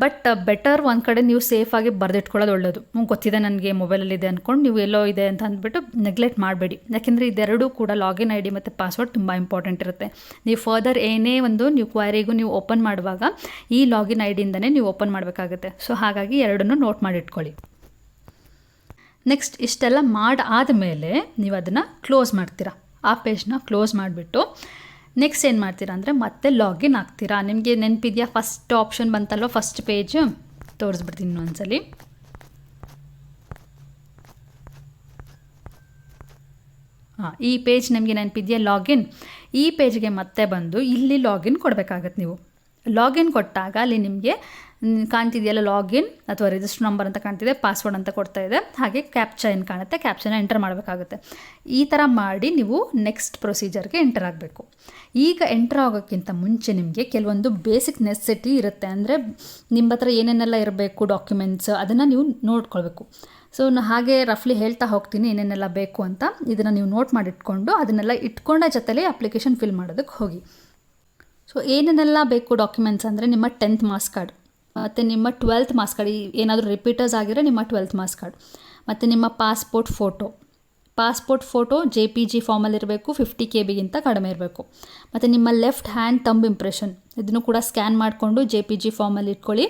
ಬಟ್ ಬೆಟರ್ ಒಂದು ಕಡೆ ನೀವು ಸೇಫಾಗಿ ಬರೆದಿಟ್ಕೊಳ್ಳೋದು ಒಳ್ಳೆಯದು ಗೊತ್ತಿದೆ ನನಗೆ ಮೊಬೈಲಲ್ಲಿದೆ ಅಂದ್ಕೊಂಡು ನೀವು ಎಲ್ಲೋ ಇದೆ ಅಂತ ಅಂದ್ಬಿಟ್ಟು ನೆಗ್ಲೆಕ್ಟ್ ಮಾಡಬೇಡಿ. ಯಾಕೆಂದರೆ ಇದೆರಡೂ ಕೂಡ ಲಾಗಿನ್ ಐ ಡಿ ಮತ್ತು ಪಾಸ್ವರ್ಡ್ ತುಂಬ ಇಂಪಾರ್ಟೆಂಟ್ ಇರುತ್ತೆ. ನೀವು ಫರ್ದರ್ ಏನೇ ಒಂದು ನೀವು ಕ್ವೈರಿಗೂ ನೀವು ಓಪನ್ ಮಾಡುವಾಗ ಈ ಲಾಗಿನ್ ಐ ಡಿಯಿಂದನೇ ನೀವು ಓಪನ್ ಮಾಡಬೇಕಾಗುತ್ತೆ. ಸೊ ಹಾಗಾಗಿ ಎರಡನ್ನೂ ನೋಟ್ ಮಾಡಿ ಇಟ್ಕೊಳ್ಳಿ. ನೆಕ್ಸ್ಟ್ ಇಷ್ಟೆಲ್ಲ ಮಾಡಾದಮೇಲೆ ನೀವು ಅದನ್ನು ಕ್ಲೋಸ್ ಮಾಡ್ತೀರಾ. ಆ ಪೇಜ್ನ ಕ್ಲೋಸ್ ಮಾಡಿಬಿಟ್ಟು ನೆಕ್ಸ್ಟ್ ಏನು ಮಾಡ್ತೀರಾ ಅಂದರೆ ಮತ್ತೆ ಲಾಗಿನ್ ಆಗ್ತೀರಾ. ನಿಮಗೆ ನೆನಪಿದೆಯಾ ಫಸ್ಟ್ ಆಪ್ಷನ್ ಬಂತಲ್ವ ಫಸ್ಟ್ ಪೇಜ್ ತೋರಿಸ್ಬಿಡ್ತೀನಿ ಇನ್ನೊಂದ್ಸಲಿ ಹಾಂ, ಈ ಪೇಜ್ ನಿಮಗೆ ನೆನಪಿದೆಯಾ ಲಾಗಿನ್ ಈ ಪೇಜ್ಗೆ ಮತ್ತೆ ಬಂದು ಇಲ್ಲಿ ಲಾಗಿನ್ ಕೊಡಬೇಕಾಗತ್ತೆ ನೀವು. ಲಾಗಿನ್ ಕೊಟ್ಟಾಗ ಅಲ್ಲಿ ನಿಮಗೆ ಕಾಣ್ತಿದೆಯಲ್ಲ ಲಾಗಿನ್ ಅಥವಾ ರಿಜಿಸ್ಟರ್ ನಂಬರ್ ಅಂತ ಕಾಣ್ತಿದೆ ಪಾಸ್ವರ್ಡ್ ಅಂತ ಕೊಡ್ತಾ ಇದೆ. ಹಾಗೆ ಕ್ಯಾಪ್ಚಾ ಕಾಣುತ್ತೆ ಕ್ಯಾಪ್ಚನ ಎಂಟರ್ ಮಾಡಬೇಕಾಗುತ್ತೆ. ಈ ಥರ ಮಾಡಿ ನೀವು ನೆಕ್ಸ್ಟ್ ಪ್ರೊಸೀಜರ್ಗೆ ಎಂಟರ್ ಆಗಬೇಕು. ಈಗ ಎಂಟರ್ ಆಗೋಕ್ಕಿಂತ ಮುಂಚೆ ನಿಮಗೆ ಕೆಲವೊಂದು ಬೇಸಿಕ್ ನೆಸೆಸಿಟಿ ಇರುತ್ತೆ. ಅಂದರೆ ನಿಮ್ಮ ಹತ್ರ ಏನೇನೆಲ್ಲ ಇರಬೇಕು ಡಾಕ್ಯುಮೆಂಟ್ಸ್ ಅದನ್ನು ನೀವು ನೋಡ್ಕೊಳ್ಬೇಕು. ಸೊ ನಾನು ಹಾಗೆ ರಫ್ಲಿ ಹೇಳ್ತಾ ಹೋಗ್ತೀನಿ ಏನೇನೆಲ್ಲ ಬೇಕು ಅಂತ. ಇದನ್ನು ನೀವು ನೋಟ್ ಮಾಡಿಟ್ಕೊಂಡು ಅದನ್ನೆಲ್ಲ ಇಟ್ಕೊಂಡ ಜೊತೆಲೇ ಅಪ್ಲಿಕೇಶನ್ ಫಿಲ್ ಮಾಡೋದಕ್ಕೆ ಹೋಗಿ. ಸೊ ಏನೇನೆಲ್ಲ ಬೇಕು ಡಾಕ್ಯುಮೆಂಟ್ಸ್ ಅಂದರೆ ನಿಮ್ಮ ಟೆಂತ್ ಮಾರ್ಕ್ಸ್ ಕಾರ್ಡ್ ಮತ್ತು ನಿಮ್ಮ ಟ್ವೆಲ್ತ್ ಮಾರ್ಕ್ಸ್ ಕಾರ್ಡ್ ಏನಾದರೂ ರಿಪೀಟರ್ಸ್ ಆಗಿರೋ ನಿಮ್ಮ ಟ್ವೆಲ್ತ್ ಮಾರ್ಕ್ಸ್ ಕಾರ್ಡ್. ಮತ್ತು ನಿಮ್ಮ passport photo. Passport photo J P G ಫಾರ್ಮಲ್ಲಿ ಇರಬೇಕು ಫಿಫ್ಟಿ ಕೆ ಬಿಗಿಂತ ಕಡಿಮೆ ಇರಬೇಕು. ಮತ್ತು ನಿಮ್ಮ ಲೆಫ್ಟ್ ಹ್ಯಾಂಡ್ ತಂಬ್ ಇಂಪ್ರೆಷನ್ ಇದನ್ನು ಕೂಡ ಸ್ಕ್ಯಾನ್ ಮಾಡಿಕೊಂಡು ಜೆ ಪಿ ಜಿ ಫಾರ್ಮಲ್ಲಿ ಇಟ್ಕೊಳ್ಳಿ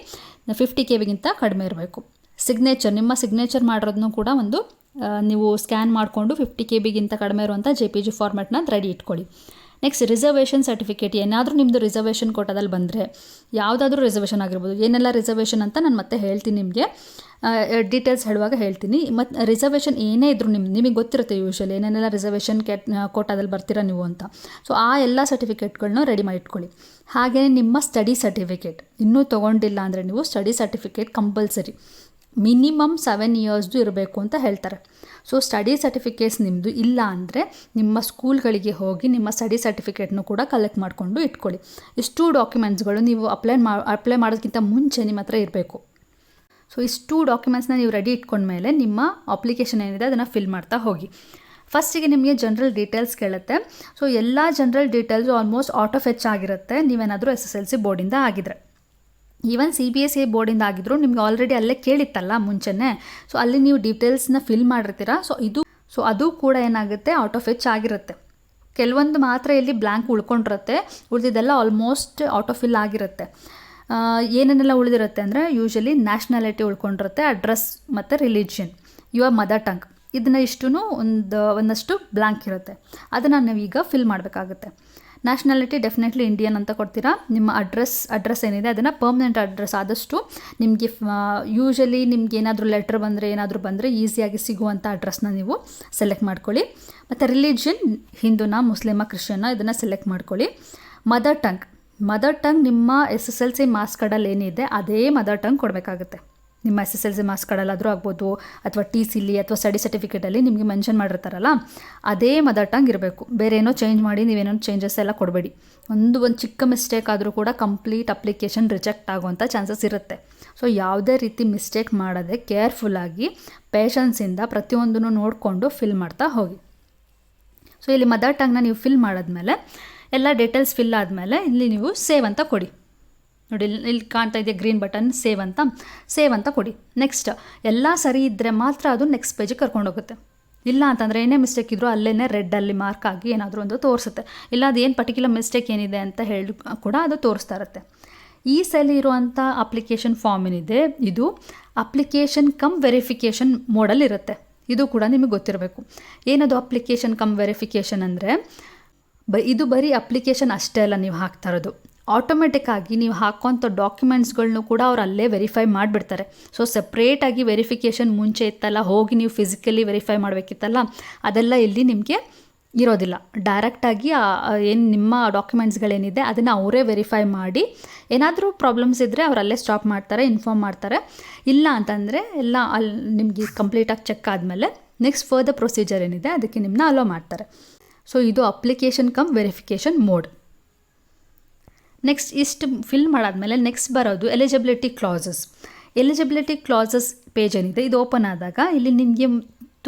ಫಿಫ್ಟಿ ಕೆ ಬಿಗಿಂತ ಕಡಿಮೆ ಇರಬೇಕು. ಸಿಗ್ನೇಚರ್ ನಿಮ್ಮ ಸಿಗ್ನೇಚರ್ ಮಾಡಿರೋದನ್ನು ಕೂಡ ಒಂದು ನೀವು ಸ್ಕ್ಯಾನ್ ಮಾಡಿಕೊಂಡು ಫಿಫ್ಟಿ ಕೆ ಬಿಗಿಂತ ಕಡಿಮೆ ಇರುವಂಥ ಜೆ ಪಿ ಜಿ ಫಾರ್ಮ್ಯಾಟ್ನ ರೆಡಿ ಇಟ್ಕೊಳ್ಳಿ. ನೆಕ್ಸ್ಟ್ ರಿಸರ್ವೇಷನ್ ಸರ್ಟಿಫಿಕೇಟ್ ಏನಾದರೂ ನಿಮ್ಮದು ರಿಸರ್ವೇಷನ್ ಕೋಟದಲ್ಲಿ ಬಂದರೆ, ಯಾವುದಾದ್ರೂ ರಿಸರ್ವೇಷನ್ ಆಗಿರ್ಬೋದು. ಏನೆಲ್ಲ ರಿಸರ್ವೇಷನ್ ಅಂತ ನಾನು ಮತ್ತೆ ಹೇಳ್ತೀನಿ ನಿಮಗೆ. ಡೀಟೇಲ್ಸ್ ಹೇಳುವಾಗ ಹೇಳ್ತೀನಿ. ಮತ್ತು ರಿಸರ್ವೇಷನ್ ಏನೇ ಇದ್ದರೂ ನಿಮ್ಮ ನಿಮಗೆ ಗೊತ್ತಿರುತ್ತೆ ಯೂಶಲಿ ಏನೇನೆಲ್ಲ ರಿಸರ್ವೇಷನ್ ಕೆಟ್ ಕೋಟಾದಲ್ಲಿ ಬರ್ತೀರಾ ನೀವು ಅಂತ. ಸೊ ಆ ಎಲ್ಲ ಸರ್ಟಿಫಿಕೇಟ್ಗಳನ್ನ ರೆಡಿ ಮಾಡಿ ಇಟ್ಕೊಳ್ಳಿ ಹಾಗೆಯೇ ನಿಮ್ಮ ಸ್ಟಡಿ ಸರ್ಟಿಫಿಕೇಟ್ ಇನ್ನೂ ತೊಗೊಂಡಿಲ್ಲ ಅಂದರೆ ನೀವು study certificate compulsory minimum seven ಇಯರ್ಸ್ದು ಇರಬೇಕು ಅಂತ ಹೇಳ್ತಾರೆ. ಸೊ ಸ್ಟಡಿ ಸರ್ಟಿಫಿಕೇಟ್ಸ್ ನಿಮ್ಮದು ಇಲ್ಲ ಅಂದರೆ ನಿಮ್ಮ ಸ್ಕೂಲ್ಗಳಿಗೆ ಹೋಗಿ ನಿಮ್ಮ ಸ್ಟಡಿ ಸರ್ಟಿಫಿಕೇಟ್ನು ಕೂಡ ಕಲೆಕ್ಟ್ ಮಾಡಿಕೊಂಡು ಇಟ್ಕೊಳ್ಳಿ. ಇಷ್ಟು ಡಾಕ್ಯುಮೆಂಟ್ಸ್ಗಳು ನೀವು ಅಪ್ಲೈ ಮಾ ಅಪ್ಲೈ ಮಾಡೋದಕ್ಕಿಂತ ಮುಂಚೆ ನಿಮ್ಮ ಹತ್ರ ಇರಬೇಕು. ಸೊ ಇಷ್ಟು ಡಾಕ್ಯುಮೆಂಟ್ಸ್ನ ನೀವು ರೆಡಿ ಇಟ್ಕೊಂಡ್ಮೇಲೆ ನಿಮ್ಮ ಅಪ್ಲಿಕೇಶನ್ ಏನಿದೆ ಅದನ್ನು ಫಿಲ್ ಮಾಡ್ತಾ ಹೋಗಿ. ಫಸ್ಟಿಗೆ ನಿಮಗೆ ಜನರಲ್ ಡೀಟೇಲ್ಸ್ ಕೇಳುತ್ತೆ. ಸೊ ಎಲ್ಲ general details almost auto fetch ಆಗಿರುತ್ತೆ. ನೀವೇನಾದರೂ ಎಸ್ ಎಸ್ ಎಲ್ ಸಿ ಬೋರ್ಡಿಂದ ಆಗಿದ್ರೆ. Even C B S C ಬೋರ್ಡಿಂದ ಆಗಿದ್ರು, ನಿಮ್ಗೆ ಆಲ್ರೆಡಿ ಅಲ್ಲೇ ಕೇಳಿತ್ತಲ್ಲ ಮುಂಚೆನೇ. ಸೊ ಅಲ್ಲಿ ನೀವು ಡೀಟೇಲ್ಸ್ನ ಫಿಲ್ ಮಾಡಿರ್ತೀರ? ಸೊ ಇದು ಸೊ ಅದು ಕೂಡ ಏನಾಗುತ್ತೆ? ಆಟ್ ಆಫ್ ಹೆಚ್ ಆಗಿರುತ್ತೆ. ಕೆಲವೊಂದು ಮಾತ್ರ ಇಲ್ಲಿ ಬ್ಲ್ಯಾಂಕ್ ಉಳ್ಕೊಂಡಿರುತ್ತೆ. ಉಳಿದಿದ್ದೆಲ್ಲ ಆಲ್ಮೋಸ್ಟ್ ಆಟೋ ಫಿಲ್ ಆಗಿರುತ್ತೆ. ಏನೇನೆಲ್ಲ ಉಳಿದಿರುತ್ತೆ ಅಂದರೆ ಯೂಶಲಿ ನ್ಯಾಷನಾಲಿಟಿ ಉಳ್ಕೊಂಡಿರುತ್ತೆ ಅಡ್ರೆಸ್ ಮತ್ತು ರಿಲಿಜಿಯನ್ ಯುವರ್ ಮದರ್ ಟಂಗ್ ಇದನ್ನ ಇಷ್ಟು ಒಂದು, ಒಂದಷ್ಟು ಬ್ಲ್ಯಾಂಕ್ ಇರುತ್ತೆ. ಅದನ್ನು ನಾವೀಗ ಫಿಲ್ ಮಾಡಬೇಕಾಗುತ್ತೆ. ನ್ಯಾಷನಾಲಿಟಿ ಡೆಫಿನೆಟ್ಲಿ ಇಂಡಿಯನ್ ಅಂತ ಕೊಡ್ತೀರಾ? ನಿಮ್ಮ ಅಡ್ರೆಸ್ ಅಡ್ರೆಸ್ ಏನಿದೆ ಅದನ್ನು ಪರ್ಮನೆಂಟ್ ಅಡ್ರೆಸ್ ಆದಷ್ಟು ನಿಮಗೆ ಯೂಶಲಿ ನಿಮ್ಗೆ ಏನಾದರೂ ಲೆಟ್ರ್ ಬಂದರೆ, ಏನಾದರೂ ಬಂದರೆ ಈಸಿಯಾಗಿ ಸಿಗುವಂಥ ಅಡ್ರೆಸ್ನ ನೀವು ಸೆಲೆಕ್ಟ್ ಮಾಡ್ಕೊಳ್ಳಿ. ಮತ್ತು ರಿಲಿಜನ್ ಹಿಂದೂನ, ಮುಸ್ಲಿಮ, ಕ್ರಿಶ್ಚಿಯನ್ನ ಇದನ್ನು ಸೆಲೆಕ್ಟ್ ಮಾಡ್ಕೊಳ್ಳಿ. ಮದರ್ ಟಂಗ್ ಮದರ್ ಟಂಗ್ ನಿಮ್ಮ S S L C marks ಕಾರ್ಡಲ್ಲಿ ಏನಿದೆ, ಅದೇ ಮದರ್ ಟಂಗ್ ಕೊಡಬೇಕಾಗುತ್ತೆ. ನಿಮ್ಮ S S L C marks ಕಾರ್ಡಲ್ಲಾದರೂ ಆಗ್ಬೋದು ಅಥವಾ ಟಿ ಸಿಲಿ ಅಥವಾ ಸ್ಟಡಿ ಸರ್ಟಿಫಿಕೇಟಲ್ಲಿ ನಿಮಗೆ ಮೆನ್ಷನ್ ಮಾಡಿರ್ತಾರಲ್ಲ, ಅದೇ ಮದರ್ ಟಂಗ್ ಇರಬೇಕು. ಬೇರೆ ಏನೋ ಚೇಂಜ್ ಮಾಡಿ ನೀವೇನೋ ಚೇಂಜಸ್ ಎಲ್ಲ ಕೊಡಬೇಡಿ. ಒಂದು ಒಂದು ಚಿಕ್ಕ ಮಿಸ್ಟೇಕ್ ಆದರೂ ಕೂಡ ಕಂಪ್ಲೀಟ್ ಅಪ್ಲಿಕೇಶನ್ ರಿಜೆಕ್ಟ್ ಆಗುವಂಥ ಚಾನ್ಸಸ್ ಇರುತ್ತೆ. ಸೊ ಯಾವುದೇ ರೀತಿ ಮಿಸ್ಟೇಕ್ ಮಾಡದೆ ಕೇರ್ಫುಲ್ಲಾಗಿ ಪೇಷನ್ಸಿಂದ ಪ್ರತಿಯೊಂದನ್ನು ನೋಡಿಕೊಂಡು ಫಿಲ್ ಮಾಡ್ತಾ ಹೋಗಿ. ಸೊ ಇಲ್ಲಿ ಮದರ್ ಟಂಗ್ನ ನೀವು ಫಿಲ್ ಮಾಡಿದ್ಮೇಲೆ, ಎಲ್ಲ ಡೀಟೇಲ್ಸ್ ಫಿಲ್ ಆದಮೇಲೆ ಇಲ್ಲಿ ನೀವು ಸೇವ್ ಅಂತ ಕೊಡಿ. ನೋಡಿ, ಇಲ್ಲಿ ಕಾಣ್ತಾ ಇದೆ ಗ್ರೀನ್ ಬಟನ್ ಸೇವ್ ಅಂತ. ಸೇವ್ ಅಂತ ಕೊಡಿ. ನೆಕ್ಸ್ಟ್ ಎಲ್ಲ ಸರಿ ಇದ್ದರೆ ಮಾತ್ರ ಅದು ನೆಕ್ಸ್ಟ್ ಪೇಜಿಗೆ ಕರ್ಕೊಂಡೋಗುತ್ತೆ ಇಲ್ಲ ಅಂತಂದರೆ ಏನೇ ಮಿಸ್ಟೇಕ್ ಇದ್ದರೂ ಅಲ್ಲೇ ರೆಡ್ಡಲ್ಲಿ ಮಾರ್ಕ್ ಆಗಿ ಏನಾದರೂ ಒಂದು ತೋರಿಸುತ್ತೆ. ಇಲ್ಲ ಅದು ಏನು ಪರ್ಟಿಕ್ಯುಲರ್ ಮಿಸ್ಟೇಕ್ ಏನಿದೆ ಅಂತ ಹೇಳಿ ಕೂಡ ಅದು ತೋರಿಸ್ತಾ ಇರುತ್ತೆ. ಈ ಸೆಲ್ ಇರುವಂಥ ಅಪ್ಲಿಕೇಶನ್ ಫಾರ್ಮ್ ಏನಿದೆ, ಇದು ಅಪ್ಲಿಕೇಶನ್ ಕಮ್ ವೆರಿಫಿಕೇಷನ್ ಮೋಡಲ್ಲಿ ಇರುತ್ತೆ. ಇದು ಕೂಡ ನಿಮಗೆ ಗೊತ್ತಿರಬೇಕು. ಏನದು ಅಪ್ಲಿಕೇಶನ್ ಕಮ್ ವೆರಿಫಿಕೇಷನ್ ಅಂದರೆ, ಬ ಇದು ಬರೀ ಅಪ್ಲಿಕೇಶನ್ ಅಷ್ಟೇ ಅಲ್ಲ, ನೀವು ಹಾಕ್ತಾ ಇರೋದು. ಆಟೋಮೆಟಿಕ್ ಆಗಿ ನೀವು ಹಾಕೋಂಥ ಡಾಕ್ಯುಮೆಂಟ್ಸ್ಗಳನ್ನು ಕೂಡ ಅವ್ರು ಅಲ್ಲೇ ವೆರಿಫೈ ಮಾಡಿಬಿಡ್ತಾರೆ. ಸೊ ಸಪ್ರೇಟಾಗಿ ವೆರಿಫಿಕೇಷನ್ ಮುಂಚೆ ಇತ್ತಲ್ಲ, ಹೋಗಿ ನೀವು ಫಿಸಿಕಲಿ ವೆರಿಫೈ ಮಾಡಬೇಕಿತ್ತಲ್ಲ, ಅದೆಲ್ಲ ಇಲ್ಲಿ ನಿಮಗೆ ಇರೋದಿಲ್ಲ. ಡೈರೆಕ್ಟಾಗಿ ಏನು ನಿಮ್ಮ ಡಾಕ್ಯುಮೆಂಟ್ಸ್ಗಳೇನಿದೆ ಅದನ್ನು ಅವರೇ ವೆರಿಫೈ ಮಾಡಿ, ಏನಾದರೂ ಪ್ರಾಬ್ಲಮ್ಸ್ ಇದ್ದರೆ ಅವರಲ್ಲೇ ಸ್ಟಾಪ್ ಮಾಡ್ತಾರೆ ಇನ್ಫಾರ್ಮ್ ಮಾಡ್ತಾರೆ. ಇಲ್ಲ ಅಂತಂದರೆ, ಎಲ್ಲ ಅಲ್ಲಿ ನಿಮಗೆ ಕಂಪ್ಲೀಟಾಗಿ ಚೆಕ್ ಆದಮೇಲೆ ನೆಕ್ಸ್ಟ್ ಫರ್ದರ್ ಪ್ರೊಸೀಜರ್ ಏನಿದೆ, ಅದಕ್ಕೆ ನಿಮ್ಮನ್ನ ಅಲೋ ಮಾಡ್ತಾರೆ. ಸೊ ಇದು application cum verification mode next ಇಷ್ಟು ಫಿಲ್ ಮಾಡಾದಮೇಲೆ ನೆಕ್ಸ್ಟ್ ಬರೋದು eligibility clauses eligibility clauses page ಏನಿದೆ? ಇದು ಓಪನ್ ಆದಾಗ ಇಲ್ಲಿ ನಿಮಗೆ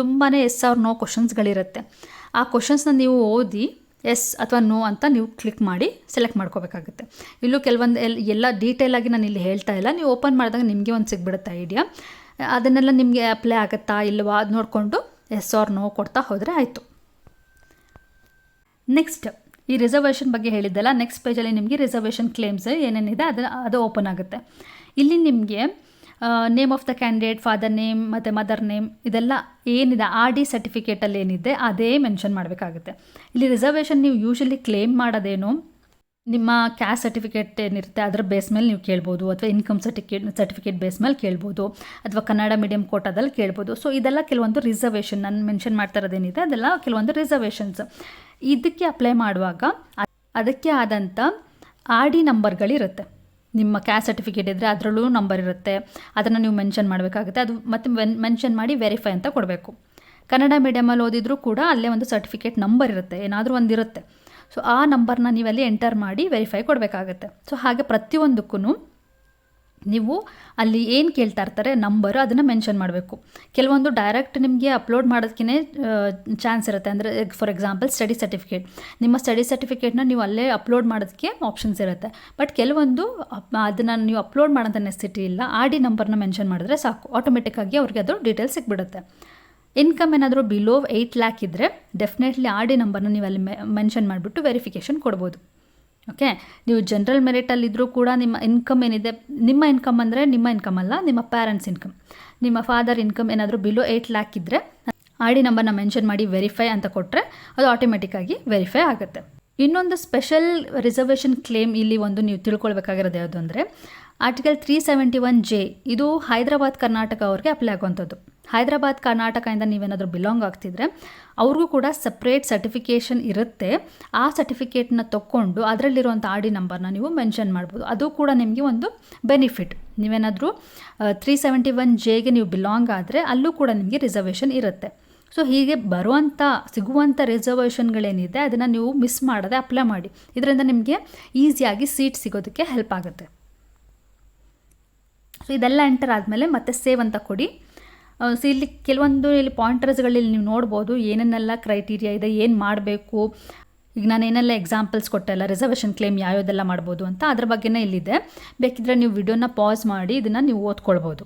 ತುಂಬಾ ಎಸ್ ಆರ್ ನೋ ಕ್ವಶನ್ಸ್ಗಳಿರುತ್ತೆ ಆ ಕ್ವಶನ್ಸ್ನ ನೀವು ಓದಿ ಎಸ್ ಅಥವಾ ನೋ ಅಂತ ನೀವು ಕ್ಲಿಕ್ ಮಾಡಿ ಸೆಲೆಕ್ಟ್ ಮಾಡ್ಕೋಬೇಕಾಗುತ್ತೆ. ಇಲ್ಲೂ ಕೆಲವೊಂದು ಎಲ್, ಎಲ್ಲ ಡೀಟೇಲಾಗಿ ನಾನು ಇಲ್ಲಿ ಹೇಳ್ತಾ ಇಲ್ಲ. ನೀವು ಓಪನ್ ಮಾಡಿದಾಗ ನಿಮಗೆ ಒಂದು ಸಿಗ್ಬಿಡುತ್ತೆ ಐಡಿಯಾ ಅದನ್ನೆಲ್ಲ ನಿಮಗೆ ಅಪ್ಲೈ ಆಗುತ್ತಾ ಇಲ್ಲವಾ ಅದು ನೋಡಿಕೊಂಡು ಎಸ್ ಆರ್ ನೋ ಕೊಡ್ತಾ ಹೋದರೆ ಆಯಿತು. ನೆಕ್ಸ್ಟ್ ಈ ರಿಸರ್ವೇಷನ್ ಬಗ್ಗೆ ಹೇಳಿದ್ದಲ್ಲ ನೆಕ್ಸ್ಟ್ ಪೇಜಲ್ಲಿ ನಿಮಗೆ ರಿಸರ್ವೇಷನ್ ಕ್ಲೇಮ್ಸ್ ಏನೇನಿದೆ, ಅದು ಅದು ಓಪನ್ ಆಗುತ್ತೆ. ಇಲ್ಲಿ ನಿಮಗೆ name of the candidate father name ಮತ್ತು ಮದರ್ ನೇಮ್ ಇದೆಲ್ಲ ಏನಿದೆ ಆರ್ ಡಿ ಸರ್ಟಿಫಿಕೇಟಲ್ಲಿ ಏನಿದೆ, ಅದೇ ಮೆನ್ಷನ್ ಮಾಡಬೇಕಾಗುತ್ತೆ. ಇಲ್ಲಿ ರಿಸರ್ವೇಷನ್ ನೀವು ಯೂಶಲಿ ಕ್ಲೇಮ್ ಮಾಡೋದೇನು ನಿಮ್ಮ ಕ್ಯಾಸ್ಟ್ ಸರ್ಟಿಫಿಕೇಟ್ ಏನಿರುತ್ತೆ ಅದರ ಬೇಸ್ ಮೇಲೆ ನೀವು ಕೇಳ್ಬೋದು, ಅಥವಾ ಇನ್ಕಮ್ ಸರ್ಟಿಫಿಕೇಟ್ ಸರ್ಟಿಫಿಕೇಟ್ ಬೇಸ್ ಮೇಲೆ ಕೇಳ್ಬೋದು, ಅಥವಾ ಕನ್ನಡ ಮೀಡಿಯಂ ಕೋಟಾದಲ್ಲಿ ಕೇಳ್ಬೋದು. ಸೊ ಇದೆಲ್ಲ ಕೆಲವೊಂದು ರಿಸರ್ವೇಷನ್ ನಾನು ಮೆನ್ಷನ್ ಮಾಡ್ತಾ ಇರೋದೇನಿದೆ, ಅದೆಲ್ಲ ಕೆಲವೊಂದು ರಿಸರ್ವೇಷನ್ಸ್ ಇದಕ್ಕೆ ಅಪ್ಲೈ ಮಾಡುವಾಗ ಅದಕ್ಕೆ ಆದಂಥ ಆರ್ ಡಿ ನಂಬರ್ಗಳಿರುತ್ತೆ ನಿಮ್ಮ ಕ್ಯಾಸ್ಟ್ ಸರ್ಟಿಫಿಕೇಟ್ ಇದ್ದರೆ ಅದರಲ್ಲೂ ನಂಬರ್ ಇರುತ್ತೆ. ಅದನ್ನು ನೀವು ಮೆನ್ಷನ್ ಮಾಡಬೇಕಾಗುತ್ತೆ. ಅದು ಮತ್ತೆ ಮೆನ್ಷನ್ ಮಾಡಿ ವೆರಿಫೈ ಅಂತ ಕೊಡಬೇಕು. ಕನ್ನಡ ಮೀಡಿಯಮಲ್ಲಿ ಓದಿದರೂ ಕೂಡ ಅಲ್ಲೇ ಒಂದು ಸರ್ಟಿಫಿಕೇಟ್ ನಂಬರ್ ಇರುತ್ತೆ. ಏನಾದರೂ ಒಂದಿರುತ್ತೆ. ಸೊ ಆ ನಂಬರ್ನ ನೀವಲ್ಲಿ ಎಂಟರ್ ಮಾಡಿ ವೆರಿಫೈ ಕೊಡಬೇಕಾಗತ್ತೆ. ಸೊ ಹಾಗೆ ಪ್ರತಿಯೊಂದಕ್ಕೂ ನೀವು ಅಲ್ಲಿ ಏನು ಕೇಳ್ತಾ ಇರ್ತಾರೆ ನಂಬರ್ ಅದನ್ನು ಮೆನ್ಷನ್ ಮಾಡಬೇಕು. ಕೆಲವೊಂದು ಡೈರೆಕ್ಟ್ ನಿಮಗೆ ಅಪ್ಲೋಡ್ ಮಾಡೋದಕ್ಕೇ ಚಾನ್ಸ್ ಇರುತ್ತೆ. ಅಂದರೆ ಫಾರ್ ಎಕ್ಸಾಂಪಲ್ ಸ್ಟಡಿ ಸರ್ಟಿಫಿಕೇಟ್ ನಿಮ್ಮ ಸ್ಟಡಿ ಸರ್ಟಿಫಿಕೇಟ್ನ ನೀವು ಅಲ್ಲೇ ಅಪ್ಲೋಡ್ ಮಾಡೋದಕ್ಕೆ ಆಪ್ಷನ್ಸ್ ಇರುತ್ತೆ. ಬಟ್ ಕೆಲವೊಂದು ಅದನ್ನು ನೀವು ಅಪ್ಲೋಡ್ ಮಾಡೋಂಥ ನೆಸಿಟಿ ಇಲ್ಲ ಆ ಡಿ ನಂಬರ್ನ ಮೆನ್ಷನ್ ಮಾಡಿದ್ರೆ ಸಾಕು. ಆಟೋಮೆಟಿಕ್ಕಾಗಿ ಅವ್ರಿಗೆ ಅದು ಡೀಟೇಲ್ಸ್ ಸಿಕ್ಬಿಡುತ್ತೆ. ಇನ್ಕಮ್ ಏನಾದರೂ ಬಿಲೋ ಏಯ್ಟ್ ಲ್ಯಾಕ್ ಇದ್ದರೆ ಡೆಫಿನೆಟ್ಲಿ ಆರ್ ಡಿ ನಂಬರ್ನ ನೀವು ಅಲ್ಲಿ ಮೆನ್ಷನ್ ಮಾಡಿಬಿಟ್ಟು ವೆರಿಫಿಕೇಷನ್ ಕೊಡ್ಬೋದು. ಓಕೆ ನೀವು ಜನರಲ್ ಮೆರಿಟಲ್ಲಿದ್ದರೂ ಕೂಡ ನಿಮ್ಮ ಇನ್ಕಮ್ ಏನಿದೆ, ನಿಮ್ಮ ಇನ್ಕಮ್ ಅಂದರೆ ನಿಮ್ಮ ಇನ್ಕಮ್ ಅಲ್ಲ, ನಿಮ್ಮ ಪ್ಯಾರೆಂಟ್ಸ್ ಇನ್ಕಮ್ ನಿಮ್ಮ ಫಾದರ್ ಇನ್ಕಮ್ ಏನಾದರೂ ಬಿಲೋ ಏಯ್ಟ್ ಲ್ಯಾಕ್ ಇದ್ದರೆ ಆರ್ ಡಿ ನಂಬರ್ನ ಮೆನ್ಷನ್ ಮಾಡಿ ವೆರಿಫೈ ಅಂತ ಕೊಟ್ಟರೆ ಅದು ಆಟೋಮೆಟಿಕ್ಕಾಗಿ ವೆರಿಫೈ ಆಗುತ್ತೆ. ಇನ್ನೊಂದು ಸ್ಪೆಷಲ್ ರಿಸರ್ವೇಷನ್ ಕ್ಲೇಮ್ ಇಲ್ಲಿ ಒಂದು ನೀವು ತಿಳ್ಕೊಳ್ಬೇಕಾಗಿರೋದು ಯಾವುದು ಅಂದರೆ article three seventy one J ಇದು ಹೈದರಾಬಾದ್ ಕರ್ನಾಟಕ ಅವ್ರಿಗೆ ಅಪ್ಲೈ ಆಗುವಂಥದ್ದು. ಹೈದರಾಬಾದ್ ಕರ್ನಾಟಕದಿಂದ ನೀವೇನಾದರೂ ಬಿಲಾಂಗ್ ಆಗ್ತಿದ್ರೆ, ಅವ್ರಿಗೂ ಕೂಡ ಸಪ್ರೇಟ್ ಸರ್ಟಿಫಿಕೇಷನ್ ಇರುತ್ತೆ. ಆ ಸರ್ಟಿಫಿಕೇಟ್ನ ತಗೊಂಡು ಅದರಲ್ಲಿರುವಂಥ ಆರ್ ಡಿ ನಂಬರ್ನ ನೀವು ಮೆನ್ಷನ್ ಮಾಡ್ಬೋದು. ಅದು ಕೂಡ ನಿಮಗೆ ಒಂದು ಬೆನಿಫಿಟ್ ನೀವೇನಾದರೂ ತ್ರೀ ಸೆವೆಂಟಿ ಒನ್ ಜೆಗೆ ನೀವು ಬಿಲಾಂಗ್ ಆದರೆ ಅಲ್ಲೂ ಕೂಡ ನಿಮಗೆ ರಿಸರ್ವೇಷನ್ ಇರುತ್ತೆ. ಸೊ ಹೀಗೆ ಬರುವಂಥ, ಸಿಗುವಂಥ ರಿಸರ್ವೇಷನ್ಗಳೇನಿದೆ ಅದನ್ನು ನೀವು ಮಿಸ್ ಮಾಡದೆ ಅಪ್ಲೈ ಮಾಡಿ. ಇದರಿಂದ ನಿಮಗೆ ಈಸಿಯಾಗಿ ಸೀಟ್ ಸಿಗೋದಕ್ಕೆ ಹೆಲ್ಪ್ ಆಗುತ್ತೆ. ಸೊ ಇದೆಲ್ಲ ಎಂಟರ್ ಆದಮೇಲೆ ಮತ್ತೆ ಸೇವ್ ಅಂತ ಕೊಡಿ. ಸೊ ಇಲ್ಲಿ ಕೆಲವೊಂದು ಇಲ್ಲಿ ಪಾಯಿಂಟರ್ಸ್ಗಳಲ್ಲಿ ನೀವು ನೋಡ್ಬೋದು. ಏನೇನೆಲ್ಲ ಕ್ರೈಟೀರಿಯಾ ಇದೆ, ಏನು ಮಾಡಬೇಕು? ಈಗ ನಾನು ಏನೆಲ್ಲ ಎಕ್ಸಾಂಪಲ್ಸ್ ಕೊಟ್ಟೆಲ್ಲ ರಿಸರ್ವೇಷನ್ ಕ್ಲೇಮ್ ಯಾವ್ಯಾವುದೆಲ್ಲ ಮಾಡ್ಬೋದು ಅಂತ ಅದ್ರ ಬಗ್ಗೆನೇ ಇಲ್ಲಿದೆ. ಬೇಕಿದ್ರೆ ನೀವು ವಿಡಿಯೋನ ಪಾಸ್ ಮಾಡಿ, ಇದನ್ನು ನೀವು ಓದ್ಕೊಳ್ಬೋದು.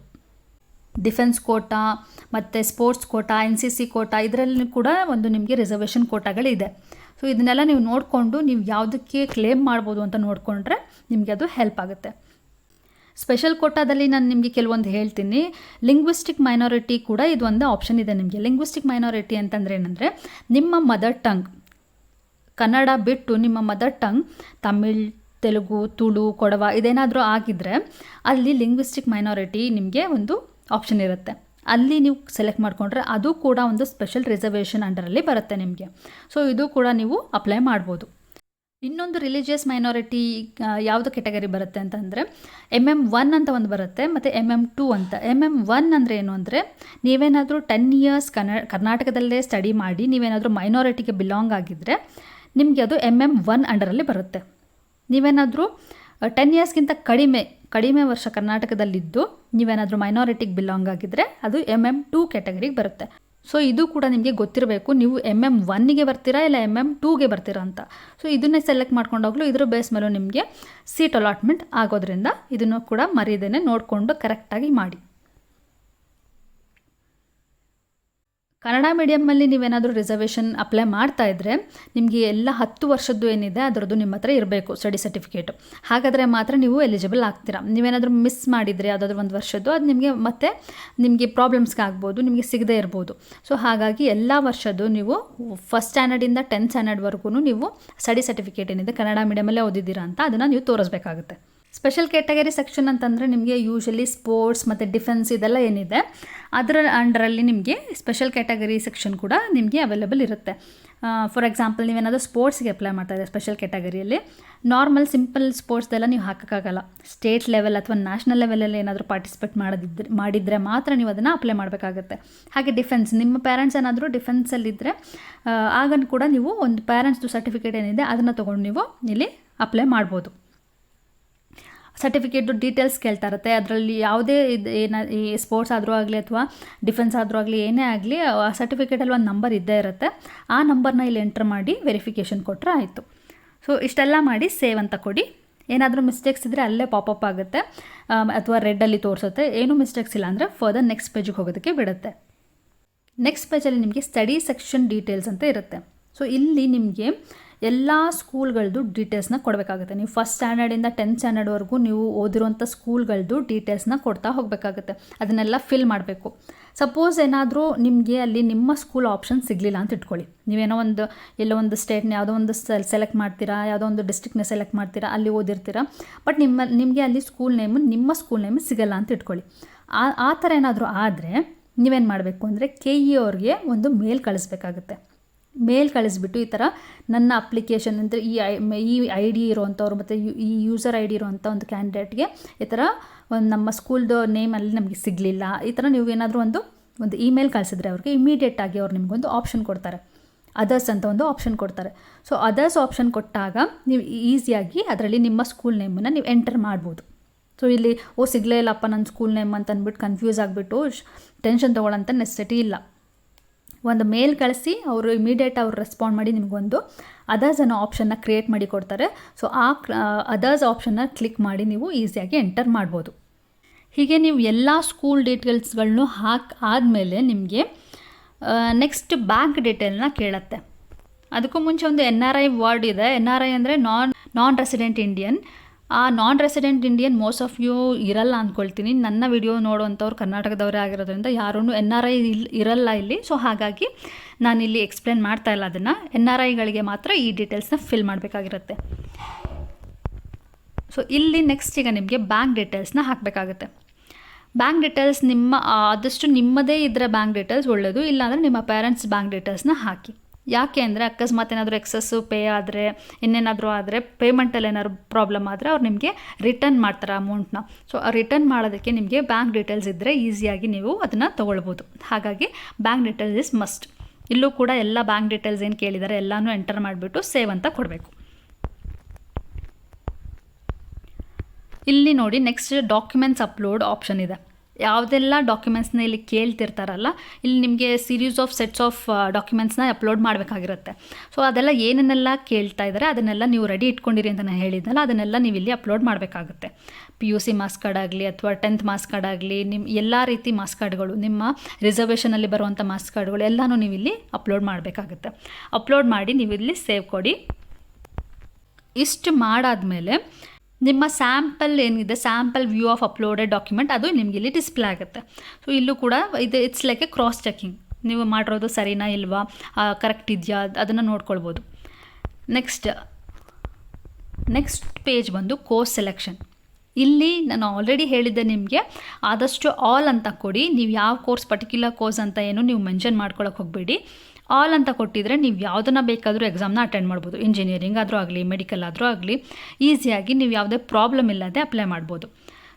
ಡಿಫೆನ್ಸ್ ಕೋಟಾ ಮತ್ತು sports quota N C C quota ಇದರಲ್ಲಿ ಕೂಡ ಒಂದು ನಿಮಗೆ ರಿಸರ್ವೇಷನ್ ಕೋಟಾಗಳಿದೆ ಸೊ ಇದನ್ನೆಲ್ಲ ನೀವು ನೋಡಿಕೊಂಡು ನೀವು ಯಾವುದಕ್ಕೆ ಕ್ಲೇಮ್ ಮಾಡ್ಬೋದು ಅಂತ ನೋಡಿಕೊಂಡ್ರೆ ನಿಮಗೆ ಅದು ಹೆಲ್ಪ್ ಆಗುತ್ತೆ. ಸ್ಪೆಷಲ್ ಕೋಟಾದಲ್ಲಿ ನಾನು ನಿಮಗೆ ಕೆಲವೊಂದು ಹೇಳ್ತೀನಿ. ಲಿಂಗ್ವಿಸ್ಟಿಕ್ ಮೈನಾರಿಟಿ ಕೂಡ ಇದು ಒಂದು ಆಪ್ಷನ್ ಇದೆ ನಿಮಗೆ. ಲಿಂಗ್ವಿಸ್ಟಿಕ್ ಮೈನಾರಿಟಿ ಅಂತಂದ್ರೆ ಏನಂದರೆ, ನಿಮ್ಮ ಮದರ್ ಟಂಗ್ ಕನ್ನಡ ಬಿಟ್ಟು ನಿಮ್ಮ ಮದರ್ ಟಂಗ್ ತಮಿಳ್, ತೆಲುಗು, ತುಳು, ಕೊಡವ ಇದೇನಾದರೂ ಆಗಿದ್ದರೆ ಅಲ್ಲಿ ಲಿಂಗ್ವಿಸ್ಟಿಕ್ ಮೈನಾರಿಟಿ ನಿಮಗೆ ಒಂದು ಆಪ್ಷನ್ ಇರುತ್ತೆ. ಅಲ್ಲಿ ನೀವು ಸೆಲೆಕ್ಟ್ ಮಾಡಿಕೊಂಡ್ರೆ ಅದು ಕೂಡ ಒಂದು ಸ್ಪೆಷಲ್ ರಿಸರ್ವೇಷನ್ ಅಂಡರಲ್ಲಿ ಬರುತ್ತೆ ನಿಮಗೆ. ಸೊ ಇದು ಕೂಡ ನೀವು ಅಪ್ಲೈ ಮಾಡ್ಬೋದು. ಇನ್ನೊಂದು ರಿಲಿಜಿಯಸ್ ಮೈನಾರಿಟಿ ಯಾವುದು ಕೆಟಗರಿ ಬರುತ್ತೆ ಅಂತಂದರೆ ಎಂ ಎಂ ಒನ್ ಅಂತ ಒಂದು ಬರುತ್ತೆ, ಮತ್ತು ಎಂ ಎಂ ಟೂ ಅಂತ. ಎಂ ಎಂ ಒನ್ ಅಂದರೆ ಏನು ಅಂದರೆ, ನೀವೇನಾದರೂ ಟೆನ್ ಇಯರ್ಸ್ ಕನ್ನ ಕರ್ನಾಟಕದಲ್ಲೇ ಸ್ಟಡಿ ಮಾಡಿ, ನೀವೇನಾದರೂ ಮೈನಾರಿಟಿಗೆ ಬಿಲಾಂಗ್ ಆಗಿದ್ದರೆ ನಿಮಗೆ ಅದು ಎಂ ಎಂ ಒನ್ ಅಂಡರಲ್ಲಿ ಬರುತ್ತೆ. ನೀವೇನಾದರೂ ಟೆನ್ ಇಯರ್ಸ್ಗಿಂತ ಕಡಿಮೆ ಕಡಿಮೆ ವರ್ಷ ಕರ್ನಾಟಕದಲ್ಲಿದ್ದು, ನೀವೇನಾದರೂ ಮೈನಾರಿಟಿಗೆ ಬಿಲಾಂಗ್ ಆಗಿದ್ದರೆ ಅದು ಎಂ ಎಂ ಟೂ ಕ್ಯಾಟಗರಿಗೆ ಬರುತ್ತೆ. ಸೊ ಇದು ಕೂಡ ನಿಮಗೆ ಗೊತ್ತಿರಬೇಕು. ನೀವು ಎಂ ಎಂ ಒನ್ನಿಗೆ ಬರ್ತೀರಾ ಇಲ್ಲ ಎಂ ಎಂ ಟೂಗೆ ಬರ್ತೀರಾ ಅಂತ. ಸೊ ಇದನ್ನೇ ಸೆಲೆಕ್ಟ್ ಮಾಡ್ಕೊಂಡೋಗ್ಲು ಇದ್ರ ಬೇಸ್ ಮೇಲೂ ನಿಮಗೆ ಸೀಟ್ ಅಲಾಟ್ಮೆಂಟ್ ಆಗೋದ್ರಿಂದ ಇದನ್ನು ಕೂಡ ಮರೀದೇನೆ ನೋಡಿಕೊಂಡು ಕರೆಕ್ಟಾಗಿ ಮಾಡಿ. ಕನ್ನಡ ಮೀಡಿಯಮ್ಮಲ್ಲಿ ನೀವೇನಾದರೂ ರಿಸರ್ವೇಷನ್ ಅಪ್ಲೈ ಮಾಡ್ತಾ ಇದ್ದರೆ ನಿಮಗೆ ಎಲ್ಲ ಹತ್ತು ವರ್ಷದ್ದು ಏನಿದೆ ಅದರದ್ದು ನಿಮ್ಮ ಹತ್ರ ಇರಬೇಕು ಸ್ಟಡಿ ಸರ್ಟಿಫಿಕೇಟು ಹಾಗಾದರೆ ಮಾತ್ರ ನೀವು ಎಲಿಜಿಬಲ್ ಆಗ್ತೀರಾ. ನೀವೇನಾದರೂ ಮಿಸ್ ಮಾಡಿದರೆ ಯಾವುದಾದ್ರೂ ಒಂದು ವರ್ಷದ್ದು, ಅದು ನಿಮಗೆ ಮತ್ತೆ ನಿಮಗೆ ಪ್ರಾಬ್ಲಮ್ಸ್ಗೆ ಆಗ್ಬೋದು, ನಿಮಗೆ ಸಿಗದೇ ಇರ್ಬೋದು. ಸೊ ಹಾಗಾಗಿ ಎಲ್ಲ ವರ್ಷದ್ದು ನೀವು ಫಸ್ಟ್ ಸ್ಟ್ಯಾಂಡರ್ಡಿಂದ ಟೆಂತ್ ಸ್ಟ್ಯಾಂಡರ್ಡ್ವರೆಗೂ ನೀವು ಸ್ಟಡಿ ಸರ್ಟಿಫಿಕೇಟ್ ಏನಿದೆ ಕನ್ನಡ ಮೀಡಿಯಮಲ್ಲೇ ಓದಿದ್ದೀರಾ ಅಂತ ಅದನ್ನು ನೀವು ತೋರಿಸ್ಬೇಕಾಗುತ್ತೆ. ಸ್ಪೆಷಲ್ ಕ್ಯಾಟಗರಿ ಸೆಕ್ಷನ್ ಅಂತಂದರೆ ನಿಮಗೆ ಯೂಶಲಿ ಸ್ಪೋರ್ಟ್ಸ್ ಮತ್ತು ಡಿಫೆನ್ಸ್ ಇದೆಲ್ಲ ಏನಿದೆ, ಅದರ ಅಂಡರಲ್ಲಿ ನಿಮಗೆ ಸ್ಪೆಷಲ್ ಕ್ಯಾಟಗರಿ ಸೆಕ್ಷನ್ ಕೂಡ ನಿಮಗೆ ಅವೈಲೇಬಲ್ ಇರುತ್ತೆ. ಫಾರ್ ಎಕ್ಸಾಂಪಲ್ ನೀವೇನಾದರೂ ಸ್ಪೋರ್ಟ್ಸ್ಗೆ ಅಪ್ಲೈ ಮಾಡ್ತಾ ಇದ್ದಾರೆ ಸ್ಪೆಷಲ್ ಕ್ಯಾಟಗರಿಯಲ್ಲಿ ನಾರ್ಮಲ್ ಸಿಂಪಲ್ ಸ್ಪೋರ್ಟ್ಸ್ದೆಲ್ಲ ನೀವು ಹಾಕೋಕ್ಕಾಗಲ್ಲ. ಸ್ಟೇಟ್ ಲೆವೆಲ್ ಅಥವಾ ನ್ಯಾಷನಲ್ ಲೆವೆಲಲ್ಲಿ ಏನಾದರೂ ಪಾರ್ಟಿಸಿಪೇಟ್ ಮಾಡೋದಿದ್ದರೆ ಮಾಡಿದರೆ ಮಾತ್ರ ನೀವು ಅದನ್ನು ಅಪ್ಲೈ ಮಾಡಬೇಕಾಗುತ್ತೆ. ಹಾಗೆ ಡಿಫೆನ್ಸ್ ನಿಮ್ಮ ಪೇರೆಂಟ್ಸ್ ಏನಾದರೂ ಡಿಫೆನ್ಸಲ್ಲಿದ್ದರೆ ಆಗ ಕೂಡ ನೀವು ಒಂದು ಪೇರೆಂಟ್ಸ್ದು ಸರ್ಟಿಫಿಕೇಟ್ ಏನಿದೆ ಅದನ್ನು ತೊಗೊಂಡು ನೀವು ಇಲ್ಲಿ ಅಪ್ಲೈ ಮಾಡ್ಬೋದು. ಸರ್ಟಿಫಿಕೇಟು ಡೀಟೇಲ್ಸ್ ಕೇಳ್ತಾ ಇರುತ್ತೆ. ಅದರಲ್ಲಿ ಯಾವುದೇ ಇದು ಏನ, ಈ ಸ್ಪೋರ್ಟ್ಸ್ ಆದರೂ ಆಗಲಿ ಅಥವಾ ಡಿಫೆನ್ಸ್ ಆದರೂ ಆಗಲಿ, ಏನೇ ಆಗಲಿ, ಆ ಸರ್ಟಿಫಿಕೇಟಲ್ಲಿ ಒಂದು ನಂಬರ್ ಇದ್ದೇ ಇರುತ್ತೆ. ಆ ನಂಬರ್ನ ಇಲ್ಲಿ ಎಂಟ್ರ್ ಮಾಡಿ ವೆರಿಫಿಕೇಷನ್ ಕೊಟ್ಟರೆ ಆಯಿತು. ಸೊ ಇಷ್ಟೆಲ್ಲ ಮಾಡಿ ಸೇವ್ ಅಂತ ಕೊಡಿ. ಏನಾದರೂ ಮಿಸ್ಟೇಕ್ಸ್ ಇದ್ದರೆ ಅಲ್ಲೇ ಪಾಪಪ್ ಆಗುತ್ತೆ. ಅಥವಾ ರೆಡ್ಡಲ್ಲಿ ತೋರಿಸುತ್ತೆ. ಏನೂ ಮಿಸ್ಟೇಕ್ಸ್ ಇಲ್ಲ ಅಂದರೆ ಫರ್ದರ್ ನೆಕ್ಸ್ಟ್ ಪೇಜಿಗೆ ಹೋಗೋದಕ್ಕೆ ಬಿಡುತ್ತೆ. ನೆಕ್ಸ್ಟ್ ಪೇಜಲ್ಲಿ ನಿಮಗೆ ಸ್ಟಡಿ ಸೆಕ್ಷನ್ ಡೀಟೇಲ್ಸ್ ಅಂತ ಇರುತ್ತೆ. ಸೊ ಇಲ್ಲಿ ನಿಮಗೆ ಎಲ್ಲ ಸ್ಕೂಲ್ಗಳದ್ದು ಡೀಟೇಲ್ಸ್ನ ಕೊಡಬೇಕಾಗುತ್ತೆ. ನೀವು ಫಸ್ಟ್ ಸ್ಟ್ಯಾಂಡರ್ಡಿಂದ ಟೆಂತ್ ಸ್ಟ್ಯಾಂಡರ್ಡ್ವರೆಗೂ ನೀವು ಓದಿರುವಂಥ ಸ್ಕೂಲ್ಗಳದ್ದು ಡೀಟೇಲ್ಸ್ನ ಕೊಡ್ತಾ ಹೋಗಬೇಕಾಗುತ್ತೆ. ಅದನ್ನೆಲ್ಲ ಫಿಲ್ ಮಾಡಬೇಕು. ಸಪೋಸ್ ಏನಾದರೂ ನಿಮಗೆ ಅಲ್ಲಿ ನಿಮ್ಮ ಸ್ಕೂಲ್ ಆಪ್ಷನ್ ಸಿಗಲಿಲ್ಲ ಅಂತ ಇಟ್ಕೊಳ್ಳಿ. ನೀವೇನೋ ಒಂದು, ಎಲ್ಲೋ ಒಂದು ಸ್ಟೇಟ್ನ ಯಾವುದೋ ಒಂದು ಸೆಲೆಕ್ಟ್ ಮಾಡ್ತೀರಾ, ಯಾವುದೋ ಒಂದು ಡಿಸ್ಟಿಕ್ನ ಸೆಲೆಕ್ಟ್ ಮಾಡ್ತೀರಾ, ಅಲ್ಲಿ ಓದಿರ್ತೀರಾ ಬಟ್ ನಿಮ್ಮ, ನಿಮಗೆ ಅಲ್ಲಿ ಸ್ಕೂಲ್ ನೇಮು ನಿಮ್ಮ ಸ್ಕೂಲ್ ನೇಮು ಸಿಗಲ್ಲ ಅಂತ ಇಟ್ಕೊಳ್ಳಿ. ಆ ಆ ಥರ ಏನಾದರೂ ಆದರೆ ನೀವೇನು ಮಾಡಬೇಕು ಅಂದರೆ ಕೆ ಇ ಅವ್ರಿಗೆ ಒಂದು ಮೇಲ್ ಕಳಿಸ್ಬೇಕಾಗುತ್ತೆ. ಮೇಲ್ ಕಳಿಸ್ಬಿಟ್ಟು ಈ ಥರ ನನ್ನ ಅಪ್ಲಿಕೇಶನ್ ಅಂದರೆ ಈ ಐ ಈ ಐ ಡಿ ಇರುವಂಥವ್ರು ಮತ್ತು ಈ ಯೂಸರ್ ಐ ಡಿ ಇರುವಂಥ ಒಂದು ಕ್ಯಾಂಡಿಡೇಟ್ಗೆ ಈ ಥರ ಒಂದು ನಮ್ಮ ಸ್ಕೂಲ್ದು ನೇಮಲ್ಲಿ ನಮಗೆ ಸಿಗಲಿಲ್ಲ. ಈ ಥರ ನೀವು ಏನಾದರೂ ಒಂದು ಒಂದು ಇಮೇಲ್ ಕಳಿಸಿದ್ರೆ ಅವ್ರಿಗೆ ಇಮಿಡಿಯೇಟಾಗಿ ಅವ್ರು ನಿಮಗೊಂದು ಆಪ್ಷನ್ ಕೊಡ್ತಾರೆ. ಅದರ್ಸ್ ಅಂತ ಒಂದು ಆಪ್ಷನ್ ಕೊಡ್ತಾರೆ. ಸೊ ಅದರ್ಸ್ ಆಪ್ಷನ್ ಕೊಟ್ಟಾಗ ನೀವು ಈಸಿಯಾಗಿ ಅದರಲ್ಲಿ ನಿಮ್ಮ ಸ್ಕೂಲ್ ನೇಮನ್ನು ನೀವು ಎಂಟರ್ ಮಾಡ್ಬೋದು. ಸೊ ಇಲ್ಲಿ, ಓ, ಸಿಗಲೇ ಇಲ್ಲಪ್ಪ ನನ್ನ ಸ್ಕೂಲ್ ನೇಮ್ ಅಂತ ಅಂದ್ಬಿಟ್ಟು ಕನ್ಫ್ಯೂಸ್ ಆಗಿಬಿಟ್ಟು ಟೆನ್ಷನ್ ತೊಗೊಳ್ಳೋಂಥ ನೆಸೆಸಿಟಿ ಇಲ್ಲ. ಒಂದು ಮೇಲ್ ಕಳಿಸಿ ಅವರು ಇಮಿಡಿಯೇಟ್ ಅವ್ರು ರೆಸ್ಪಾಂಡ್ ಮಾಡಿ ನಿಮಗೊಂದು ಅದರ್ಸ್ ಅನ್ನೋ ಆಪ್ಷನ್ನ ಕ್ರಿಯೇಟ್ ಮಾಡಿ ಕೊಡ್ತಾರೆ. ಸೊ ಆ ಅದರ್ಸ್ ಆಪ್ಷನ್ನ ಕ್ಲಿಕ್ ಮಾಡಿ ನೀವು ಈಸಿಯಾಗಿ ಎಂಟರ್ ಮಾಡ್ಬೋದು. ಹೀಗೆ ನೀವು ಎಲ್ಲ ಸ್ಕೂಲ್ ಡೀಟೇಲ್ಸ್ಗಳನ್ನೂ ಹಾಕಿ, ಆದಮೇಲೆ ನಿಮಗೆ ನೆಕ್ಸ್ಟ್ ಬ್ಯಾಂಕ್ ಡೀಟೇಲ್ನ ಕೇಳುತ್ತೆ. ಅದಕ್ಕೂ ಮುಂಚೆ ಒಂದು ಎನ್ ಆರ್ ಐ ವರ್ಡ್ ಇದೆ. ಎನ್ ಆರ್ ಐ ಅಂದರೆ ನಾನ್ ನಾನ್ ರೆಸಿಡೆಂಟ್ ಇಂಡಿಯನ್ ಆ non resident Indian most of you ಇರಲ್ಲ ಅಂದ್ಕೊಳ್ತೀನಿ ನನ್ನ ವಿಡಿಯೋ ನೋಡುವಂಥವ್ರು ಕರ್ನಾಟಕದವರೇ ಆಗಿರೋದ್ರಿಂದ ಯಾರೂ ಎನ್ ಆರ್ ಐ ಇಲ್ಲಿ ಇರಲ್ಲ ಇಲ್ಲಿ. ಸೊ ಹಾಗಾಗಿ ನಾನಿಲ್ಲಿ ಎಕ್ಸ್ಪ್ಲೇನ್ ಮಾಡ್ತಾ ಇಲ್ಲ ಅದನ್ನು. ಎನ್ ಆರ್ ಐಗಳಿಗೆ ಮಾತ್ರ ಈ ಡೀಟೇಲ್ಸ್ನ ಫಿಲ್ ಮಾಡಬೇಕಾಗಿರುತ್ತೆ. ಸೊ ಇಲ್ಲಿ ನೆಕ್ಸ್ಟ್ ಈಗ ನಿಮಗೆ ಬ್ಯಾಂಕ್ ಡೀಟೇಲ್ಸ್ನ ಹಾಕಬೇಕಾಗುತ್ತೆ. ಬ್ಯಾಂಕ್ ಡೀಟೇಲ್ಸ್ ನಿಮ್ಮ ಆದಷ್ಟು ನಿಮ್ಮದೇ ಇದ್ದರೆ ಬ್ಯಾಂಕ್ ಡೀಟೇಲ್ಸ್ ಒಳ್ಳೆಯದು ಇಲ್ಲಾಂದರೆ ನಿಮ್ಮ ಪೇರೆಂಟ್ಸ್ ಬ್ಯಾಂಕ್ ಡೀಟೇಲ್ಸ್ನ ಹಾಕಿ. ಯಾಕೆ ಅಂದರೆ ಅಕಸ್ಮಾತ್ ಏನಾದರೂ ಎಕ್ಸಸ್ಸು ಪೇ ಆದರೆ, ಇನ್ನೇನಾದರೂ ಆದರೆ ಪೇಮೆಂಟಲ್ಲಿ ಏನಾದ್ರು ಪ್ರಾಬ್ಲಮ್ ಆದರೆ ಅವ್ರು ನಿಮಗೆ ರಿಟರ್ನ್ ಮಾಡ್ತಾರೆ ಅಮೌಂಟ್ನ ಸೊ ಆ ರಿಟರ್ನ್ ಮಾಡೋದಕ್ಕೆ ನಿಮಗೆ ಬ್ಯಾಂಕ್ ಡೀಟೇಲ್ಸ್ ಇದ್ದರೆ ಈಸಿಯಾಗಿ ನೀವು ಅದನ್ನು ತೊಗೊಳ್ಬೋದು. ಹಾಗಾಗಿ ಬ್ಯಾಂಕ್ ಡೀಟೇಲ್ಸ್ ಇಸ್ ಮಸ್ಟ್ ಇಲ್ಲೂ ಕೂಡ ಎಲ್ಲ ಬ್ಯಾಂಕ್ ಡೀಟೇಲ್ಸ್ ಏನು ಕೇಳಿದ್ದಾರೆ ಎಲ್ಲನೂ ಎಂಟರ್ ಮಾಡಿಬಿಟ್ಟು ಸೇವ್ ಅಂತ ಕೊಡಬೇಕು. ಇಲ್ಲಿ ನೋಡಿ ನೆಕ್ಸ್ಟ್ ಡಾಕ್ಯುಮೆಂಟ್ಸ್ ಅಪ್ಲೋಡ್ ಆಪ್ಷನ್ ಇದೆ. ಯಾವುದೆಲ್ಲ ಡಾಕ್ಯುಮೆಂಟ್ಸ್ನ ಇಲ್ಲಿ ಕೇಳ್ತಿರ್ತಾರಲ್ಲ, ಇಲ್ಲಿ ನಿಮಗೆ ಸೀರೀಸ್ ಆಫ್ ಸೆಟ್ಸ್ ಆಫ್ ಡಾಕ್ಯುಮೆಂಟ್ಸ್ನ ಅಪ್ಲೋಡ್ ಮಾಡಬೇಕಾಗಿರುತ್ತೆ. ಸೊ ಅದೆಲ್ಲ ಏನನ್ನೆಲ್ಲ ಕೇಳ್ತಾ ಇದ್ದಾರೆ ಅದನ್ನೆಲ್ಲ ನೀವು ರೆಡಿ ಇಟ್ಕೊಂಡಿರಿ ಅಂತ ನಾನು ಹೇಳಿದ್ದಲ್ಲ ಅದನ್ನೆಲ್ಲ ನೀವು ಇಲ್ಲಿ ಅಪ್ಲೋಡ್ ಮಾಡಬೇಕಾಗುತ್ತೆ. P U C marks card ಆಗಲಿ ಅಥವಾ ಟೆಂತ್ ಮಾಸ್ ಕಾರ್ಡ್ ಆಗಲಿ ನಿಮ್ಮ ಎಲ್ಲ ರೀತಿ ಮಾಸ್ ಕಾರ್ಡ್ಗಳು ನಿಮ್ಮ ರಿಸರ್ವೇಷನಲ್ಲಿ ಬರುವಂಥ ಮಾಸ್ ಕಾರ್ಡ್ಗಳು ಎಲ್ಲನೂ ನೀವು ಇಲ್ಲಿ ಅಪ್ಲೋಡ್ ಮಾಡಬೇಕಾಗುತ್ತೆ. ಅಪ್ಲೋಡ್ ಮಾಡಿ ನೀವು ಇಲ್ಲಿ ಸೇವ್ ಕೊಡಿ. ಇಷ್ಟು ಮಾಡಾದಮೇಲೆ ನಿಮ್ಮ ಸ್ಯಾಂಪಲ್ ಏನಿದೆ sample view of uploaded document ಅದು ನಿಮಗೆ ಇಲ್ಲಿ ಡಿಸ್ಪ್ಲೇ ಆಗುತ್ತೆ. ಸೊ ಇಲ್ಲೂ ಕೂಡ ಇದು it's like a cross checking ನೀವು ಮಾಡಿರೋದು ಸರಿನಾ ಇಲ್ವಾ? ಕರೆಕ್ಟ್ ಇದೆಯಾ? ಅದನ್ನು ನೋಡ್ಕೊಳ್ಬೋದು. ನೆಕ್ಸ್ಟ್ ನೆಕ್ಸ್ಟ್ ಪೇಜ್ ಬಂದು ಕೋರ್ಸ್ ಸೆಲೆಕ್ಷನ್ ಇಲ್ಲಿ ನಾನು ಆಲ್ರೆಡಿ ಹೇಳಿದ್ದೆ ನಿಮಗೆ, ಆದಷ್ಟು ಆಲ್ ಅಂತ ಕೊಡಿ. ನೀವು ಯಾವ ಕೋರ್ಸ್ ಪರ್ಟಿಕ್ಯುಲರ್ ಕೋರ್ಸ್ ಅಂತ ಏನು ನೀವು ಮೆನ್ಷನ್ ಮಾಡ್ಕೊಳಕ್ಕೆ ಹೋಗಬೇಡಿ. ಆಲ್ ಅಂತ ಕೊಟ್ಟಿದ್ರೆ ನೀವು ಯಾವುದನ್ನ ಬೇಕಾದರೂ ಎಕ್ಸಾಮ್ನ ಅಟೆಂಡ್ ಮಾಡ್ಬೋದು. ಇಂಜಿನಿಯರಿಂಗ್ ಆದರೂ ಆಗಲಿ ಮೆಡಿಕಲ್ ಆದರೂ ಆಗಲಿ ಈಸಿಯಾಗಿ ನೀವು ಯಾವುದೇ ಪ್ರಾಬ್ಲಮ್ ಇಲ್ಲದೆ ಅಪ್ಲೈ ಮಾಡ್ಬೋದು.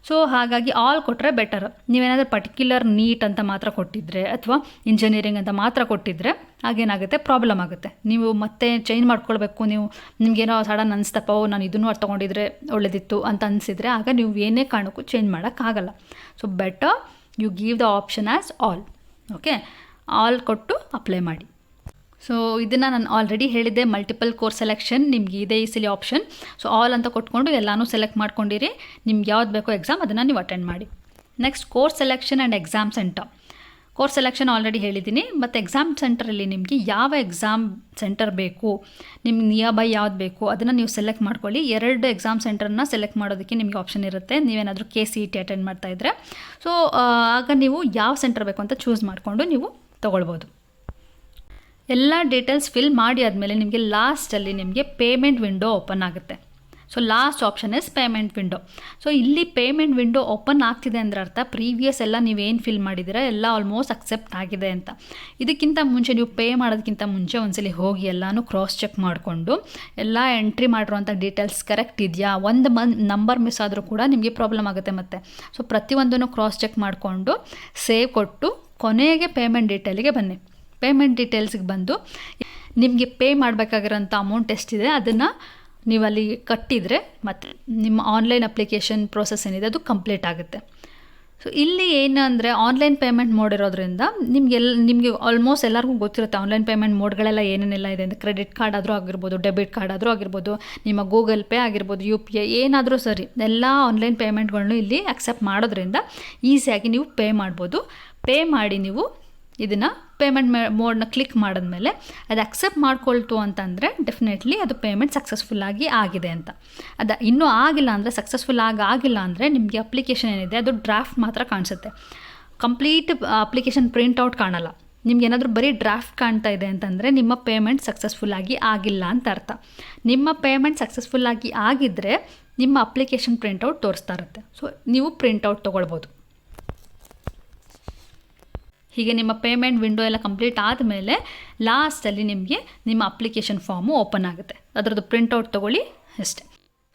ಸೊ ಹಾಗಾಗಿ ಆಲ್ ಕೊಟ್ಟರೆ ಬೆಟರ್ ನೀವೇನಾದರೂ ಪರ್ಟಿಕ್ಯುಲರ್ ನೀಟ್ ಅಂತ ಮಾತ್ರ ಕೊಟ್ಟಿದ್ರೆ ಅಥವಾ ಇಂಜಿನಿಯರಿಂಗ್ ಅಂತ ಮಾತ್ರ ಕೊಟ್ಟಿದ್ರೆ ಆಗೇನಾಗುತ್ತೆ ಪ್ರಾಬ್ಲಮ್ ಆಗುತ್ತೆ. ನೀವು ಮತ್ತೆ ಚೇಂಜ್ ಮಾಡ್ಕೊಳ್ಬೇಕು. ನೀವು ನಿಮಗೇನೋ ಸಡನ್ ಅನಿಸ್ತಪ್ಪ ನಾನು ಇದನ್ನು ತೊಗೊಂಡಿದ್ರೆ ಒಳ್ಳೆದಿತ್ತು ಅಂತ ಅನಿಸಿದರೆ ಆಗ ನೀವು ಏನೇ ಕಾರಣಕ್ಕೂ ಚೇಂಜ್ ಮಾಡೋಕ್ಕಾಗಲ್ಲ so better you give the option as all okay all ಕೊಟ್ಟು ಅಪ್ಲೈ ಮಾಡಿ. ಸೊ ಇದನ್ನು ನಾನು ಆಲ್ರೆಡಿ ಹೇಳಿದ್ದೆ ಮಲ್ಟಿಪಲ್ ಕೋರ್ಸ್ ಸೆಲೆಕ್ಷನ್ ನಿಮ್ಗೆ ಇದೇ ಈಸಿಲಿ ಸಲ ಆಪ್ಷನ್ ಸೊ ಆಲ್ ಅಂತ ಕೊಟ್ಕೊಂಡು ಎಲ್ಲನೂ ಸೆಲೆಕ್ಟ್ ಮಾಡ್ಕೊಂಡಿರಿ. ನಿಮ್ಗೆ ಯಾವ್ದು ಬೇಕೋ ಎಕ್ಸಾಮ್ ಅದನ್ನು ನೀವು ಅಟೆಂಡ್ ಮಾಡಿ. Next course selection and exam centre course selection already ಹೇಳಿದ್ದೀನಿ ಮತ್ತು ಎಕ್ಸಾಮ್ ಸೆಂಟರಲ್ಲಿ ನಿಮಗೆ ಯಾವ ಎಕ್ಸಾಮ್ ಸೆಂಟರ್ ಬೇಕು ನಿಮ್ಗೆ ನಿಯರ್ ಬೈ ಯಾವ್ದು ಬೇಕು, ಅದನ್ನು ನೀವು ಸೆಲೆಕ್ಟ್ ಮಾಡ್ಕೊಳ್ಳಿ. ಎರಡು ಎಕ್ಸಾಮ್ ಸೆಂಟರ್ನ ಸೆಲೆಕ್ಟ್ ಮಾಡೋದಕ್ಕೆ ನಿಮಗೆ ಆಪ್ಷನ್ ಇರುತ್ತೆ. ನೀವೇನಾದರೂ K C E T attend ಮಾಡ್ತಾಯಿದ್ರೆ ಸೊ ಆಗ ನೀವು ಯಾವ ಸೆಂಟರ್ ಬೇಕು ಅಂತ ಚೂಸ್ ಮಾಡಿಕೊಂಡು ನೀವು ತೊಗೊಳ್ಬೋದು. ಎಲ್ಲ ಡೀಟೇಲ್ಸ್ ಫಿಲ್ ಮಾಡಿ ಆದಮೇಲೆ ನಿಮಗೆ ಲಾಸ್ಟಲ್ಲಿ ನಿಮಗೆ ಪೇಮೆಂಟ್ ವಿಂಡೋ ಓಪನ್ ಆಗುತ್ತೆ. So last option is payment window so ಇಲ್ಲಿ ಪೇಮೆಂಟ್ ವಿಂಡೋ ಓಪನ್ ಆಗ್ತಿದೆ ಅಂದ್ರೆ ಅರ್ಥ ಪ್ರೀವಿಯಸ್ ಎಲ್ಲ ನೀವೇನು ಫಿಲ್ ಮಾಡಿದ್ದೀರಾ ಎಲ್ಲ ಆಲ್ಮೋಸ್ಟ್ ಅಕ್ಸೆಪ್ಟ್ ಆಗಿದೆ ಅಂತ. ಇದಕ್ಕಿಂತ ಮುಂಚೆ ನೀವು ಪೇ ಮಾಡೋದಕ್ಕಿಂತ ಮುಂಚೆ ಒಂದ್ಸಲಿ ಹೋಗಿ ಎಲ್ಲನೂ ಕ್ರಾಸ್ ಚೆಕ್ ಮಾಡಿಕೊಂಡು, ಎಲ್ಲ ಎಂಟ್ರಿ ಮಾಡಿರುವಂಥ ಡೀಟೇಲ್ಸ್ ಕರೆಕ್ಟ್ ಇದೆಯಾ, ಒಂದು ಮನ್ ನಂಬರ್ ಮಿಸ್ ಆದರೂ ಕೂಡ ನಿಮಗೆ ಪ್ರಾಬ್ಲಮ್ ಆಗುತ್ತೆ ಮತ್ತೆ. ಸೊ ಪ್ರತಿಯೊಂದನ್ನು ಕ್ರಾಸ್ ಚೆಕ್ ಮಾಡಿಕೊಂಡು ಸೇವ್ ಕೊಟ್ಟು ಕೊನೆಗೆ ಪೇಮೆಂಟ್ ಡೀಟೇಲಿಗೆ ಬನ್ನಿ. ಪೇಮೆಂಟ್ ಡೀಟೇಲ್ಸ್ಗೆ ಬಂದು ನಿಮಗೆ ಪೇ ಮಾಡಬೇಕಾಗಿರೋಂಥ ಅಮೌಂಟ್ ಎಷ್ಟಿದೆ ಅದನ್ನು ನೀವು ಅಲ್ಲಿ ಕಟ್ಟಿದರೆ ಮತ್ತು ನಿಮ್ಮ ಆನ್ಲೈನ್ ಅಪ್ಲಿಕೇಶನ್ ಪ್ರೋಸೆಸ್ ಏನಿದೆ ಅದು ಕಂಪ್ಲೀಟ್ ಆಗುತ್ತೆ. ಸೊ ಇಲ್ಲಿ ಏನು ಅಂದರೆ ಆನ್ಲೈನ್ ಪೇಮೆಂಟ್ ಮೋಡ್ ಇರೋದ್ರಿಂದ ನಿಮಗೆಲ್ಲ ನಿಮಗೆ ಆಲ್ಮೋಸ್ಟ್ ಎಲ್ಲರಿಗೂ ಗೊತ್ತಿರುತ್ತೆ ಆನ್ಲೈನ್ ಪೇಮೆಂಟ್ ಮೋಡ್ಗಳೆಲ್ಲ ಏನೇನೆಲ್ಲ ಇದೆ ಅಂದರೆ ಕ್ರೆಡಿಟ್ ಕಾರ್ಡ್ ಆದರೂ ಆಗಿರ್ಬೋದು ಡೆಬಿಟ್ ಕಾರ್ಡ್ ಆದರೂ ಆಗಿರ್ಬೋದು, ನಿಮ್ಮ ಗೂಗಲ್ ಪೇ ಆಗಿರ್ಬೋದು ಯು ಪಿ ಐ ಏನಾದರೂ ಸರಿ ಎಲ್ಲ ಆನ್ಲೈನ್ ಪೇಮೆಂಟ್ಗಳನ್ನು ಇಲ್ಲಿ ಅಕ್ಸೆಪ್ಟ್ ಮಾಡೋದ್ರಿಂದ ಈಸಿಯಾಗಿ ನೀವು ಪೇ ಮಾಡ್ಬೋದು. ಪೇ ಮಾಡಿ ನೀವು ಇದನ್ನು ಪೇಮೆಂಟ್ ಮೋಡ್ನ ಕ್ಲಿಕ್ ಮಾಡಿದ್ಮೇಲೆ ಅದು ಅಕ್ಸೆಪ್ಟ್ ಮಾಡ್ಕೊಳ್ತು ಅಂತಂದರೆ ಡೆಫಿನೆಟ್ಲಿ ಅದು ಪೇಮೆಂಟ್ ಸಕ್ಸಸ್ಫುಲ್ಲಾಗಿ ಆಗಿದೆ ಅಂತ. ಅದು ಇನ್ನೂ ಆಗಿಲ್ಲ ಅಂದರೆ ಸಕ್ಸಸ್ಫುಲ್ ಆಗಿ ಆಗಿಲ್ಲ ಅಂದರೆ ನಿಮಗೆ ಅಪ್ಲಿಕೇಶನ್ ಏನಿದೆ ಅದು ಡ್ರಾಫ್ಟ್ ಮಾತ್ರ ಕಾಣಿಸುತ್ತೆ. ಕಂಪ್ಲೀಟ್ ಅಪ್ಲಿಕೇಶನ್ ಪ್ರಿಂಟ್ಔಟ್ ಕಾಣಲ್ಲ. ನಿಮ್ಗೆ ಏನಾದರೂ ಬರೀ ಡ್ರಾಫ್ಟ್ ಕಾಣ್ತಾ ಇದೆ ಅಂತಂದರೆ ನಿಮ್ಮ ಪೇಮೆಂಟ್ ಸಕ್ಸಸ್ಫುಲ್ಲಾಗಿ ಆಗಿಲ್ಲ ಅಂತ ಅರ್ಥ. ನಿಮ್ಮ ಪೇಮೆಂಟ್ ಸಕ್ಸಸ್ಫುಲ್ಲಾಗಿ ಆಗಿದ್ದರೆ ನಿಮ್ಮ ಅಪ್ಲಿಕೇಶನ್ ಪ್ರಿಂಟೌಟ್ ತೋರಿಸ್ತಾ ಇರುತ್ತೆ. ಸೊ ನೀವು ಪ್ರಿಂಟೌಟ್ ತೊಗೊಳ್ಬೋದು. ಹೀಗೆ ನಿಮ್ಮ ಪೇಮೆಂಟ್ ವಿಂಡೋ ಎಲ್ಲ ಕಂಪ್ಲೀಟ್ ಆದಮೇಲೆ ಲಾಸ್ಟಲ್ಲಿ ನಿಮಗೆ ನಿಮ್ಮ ಅಪ್ಲಿಕೇಶನ್ ಫಾರ್ಮು ಓಪನ್ ಆಗುತ್ತೆ. ಅದರದ್ದು ಪ್ರಿಂಟೌಟ್ ತೊಗೊಳ್ಳಿ ಅಷ್ಟೇ.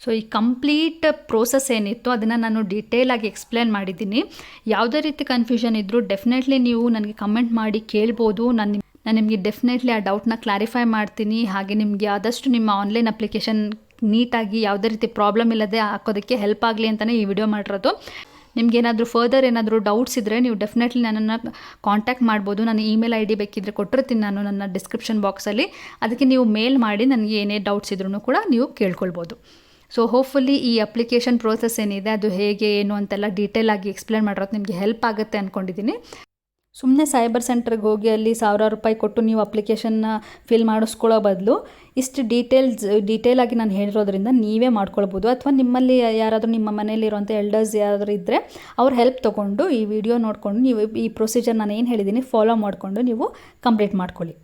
ಸೊ ಈ ಕಂಪ್ಲೀಟ್ ಪ್ರೋಸೆಸ್ ಏನಿತ್ತು ಅದನ್ನು ನಾನು ಡೀಟೇಲಾಗಿ ಎಕ್ಸ್ಪ್ಲೇನ್ ಮಾಡಿದ್ದೀನಿ. ಯಾವುದೇ ರೀತಿ ಕನ್ಫ್ಯೂಷನ್ ಇದ್ದರೂ ಡೆಫಿನೆಟ್ಲಿ ನೀವು ನನಗೆ ಕಮೆಂಟ್ ಮಾಡಿ ಕೇಳ್ಬೋದು. ನಾನು ನಾನು ನಿಮಗೆ ಡೆಫಿನೆಟ್ಲಿ ಆ ಡೌಟ್ನ ಕ್ಲಾರಿಫೈ ಮಾಡ್ತೀನಿ. ಹಾಗೆ ನಿಮಗೆ ಆದಷ್ಟು ನಿಮ್ಮ ಆನ್ಲೈನ್ ಅಪ್ಲಿಕೇಶನ್ ನೀಟಾಗಿ ಯಾವುದೇ ರೀತಿ ಪ್ರಾಬ್ಲಮ್ ಇಲ್ಲದೆ ಹಾಕೋದಕ್ಕೆ ಹೆಲ್ಪ್ ಆಗಲಿ ಅಂತಲೇ ಈ ವಿಡಿಯೋ ಮಾಡಿರೋದು. ನಿಮ್ಗೇನಾದರೂ ಫರ್ದರ್ ಏನಾದರೂ ಡೌಟ್ಸ್ ಇದ್ದರೆ ನೀವು ಡೆಫಿನೆಟ್ಲಿ ನನ್ನನ್ನು ಕಾಂಟ್ಯಾಕ್ಟ್ ಮಾಡ್ಬೋದು. ನನ್ನ ಇಮೇಲ್ ಐ ಡಿ ಬೇಕಿದ್ದರೆ ಕೊಟ್ಟಿರ್ತೀನಿ ನಾನು ನನ್ನ ಡಿಸ್ಕ್ರಿಪ್ಷನ್ ಬಾಕ್ಸಲ್ಲಿ ಅದಕ್ಕೆ ನೀವು ಮೇಲ್ ಮಾಡಿ ನನಗೆ ಏನೇ ಡೌಟ್ಸ್ ಇದ್ರೂ ಕೂಡ ನೀವು ಕೇಳ್ಕೊಳ್ಬೋದು. ಸೊ ಹೋಪ್ಫುಲ್ಲಿ ಈ ಅಪ್ಲಿಕೇಶನ್ ಪ್ರೋಸೆಸ್ ಏನಿದೆ, ಅದು ಹೇಗೆ, ಏನು ಅಂತೆಲ್ಲ ಡೀಟೇಲ್ ಆಗಿ ಎಕ್ಸ್ಪ್ಲೇನ್ ಮಾಡಿರೋದು ನಿಮಗೆ ಹೆಲ್ಪ್ ಆಗುತ್ತೆ ಅಂದ್ಕೊಂಡಿದ್ದೀನಿ ಸುಮ್ಮನೆ ಸೈಬರ್ ಸೆಂಟ್ರಿಗೆ ಹೋಗಿ ಅಲ್ಲಿ ಸಾವಿರಾರು ರೂಪಾಯಿ ಕೊಟ್ಟು ನೀವು ಅಪ್ಲಿಕೇಶನ್ನ ಫಿಲ್ ಮಾಡಿಸ್ಕೊಳ್ಳೋ ಬದಲು ಇಷ್ಟು ಡೀಟೇಲ್ಸ್ ಆಗಿ ನಾನು ಹೇಳಿರೋದ್ರಿಂದ ನೀವೇ ಮಾಡ್ಕೊಳ್ಬೋದು. ಅಥವಾ ನಿಮ್ಮಲ್ಲಿ ಯಾರಾದರೂ ನಿಮ್ಮ ಮನೆಯಲ್ಲಿರುವಂಥ ಎಲ್ಡರ್ಸ್ ಯಾರಾದರೂ ಇದ್ದರೆ ಅವ್ರ ಹೆಲ್ಪ್ ತೊಗೊಂಡು ಈ ವಿಡಿಯೋ ನೋಡಿಕೊಂಡು ನೀವು ಈ ಪ್ರೊಸೀಜರ್ ನಾನು ಏನು ಹೇಳಿದ್ದೀನಿ ಫಾಲೋ ಮಾಡಿಕೊಂಡು ನೀವು ಕಂಪ್ಲೀಟ್ ಮಾಡ್ಕೊಳ್ಳಿ.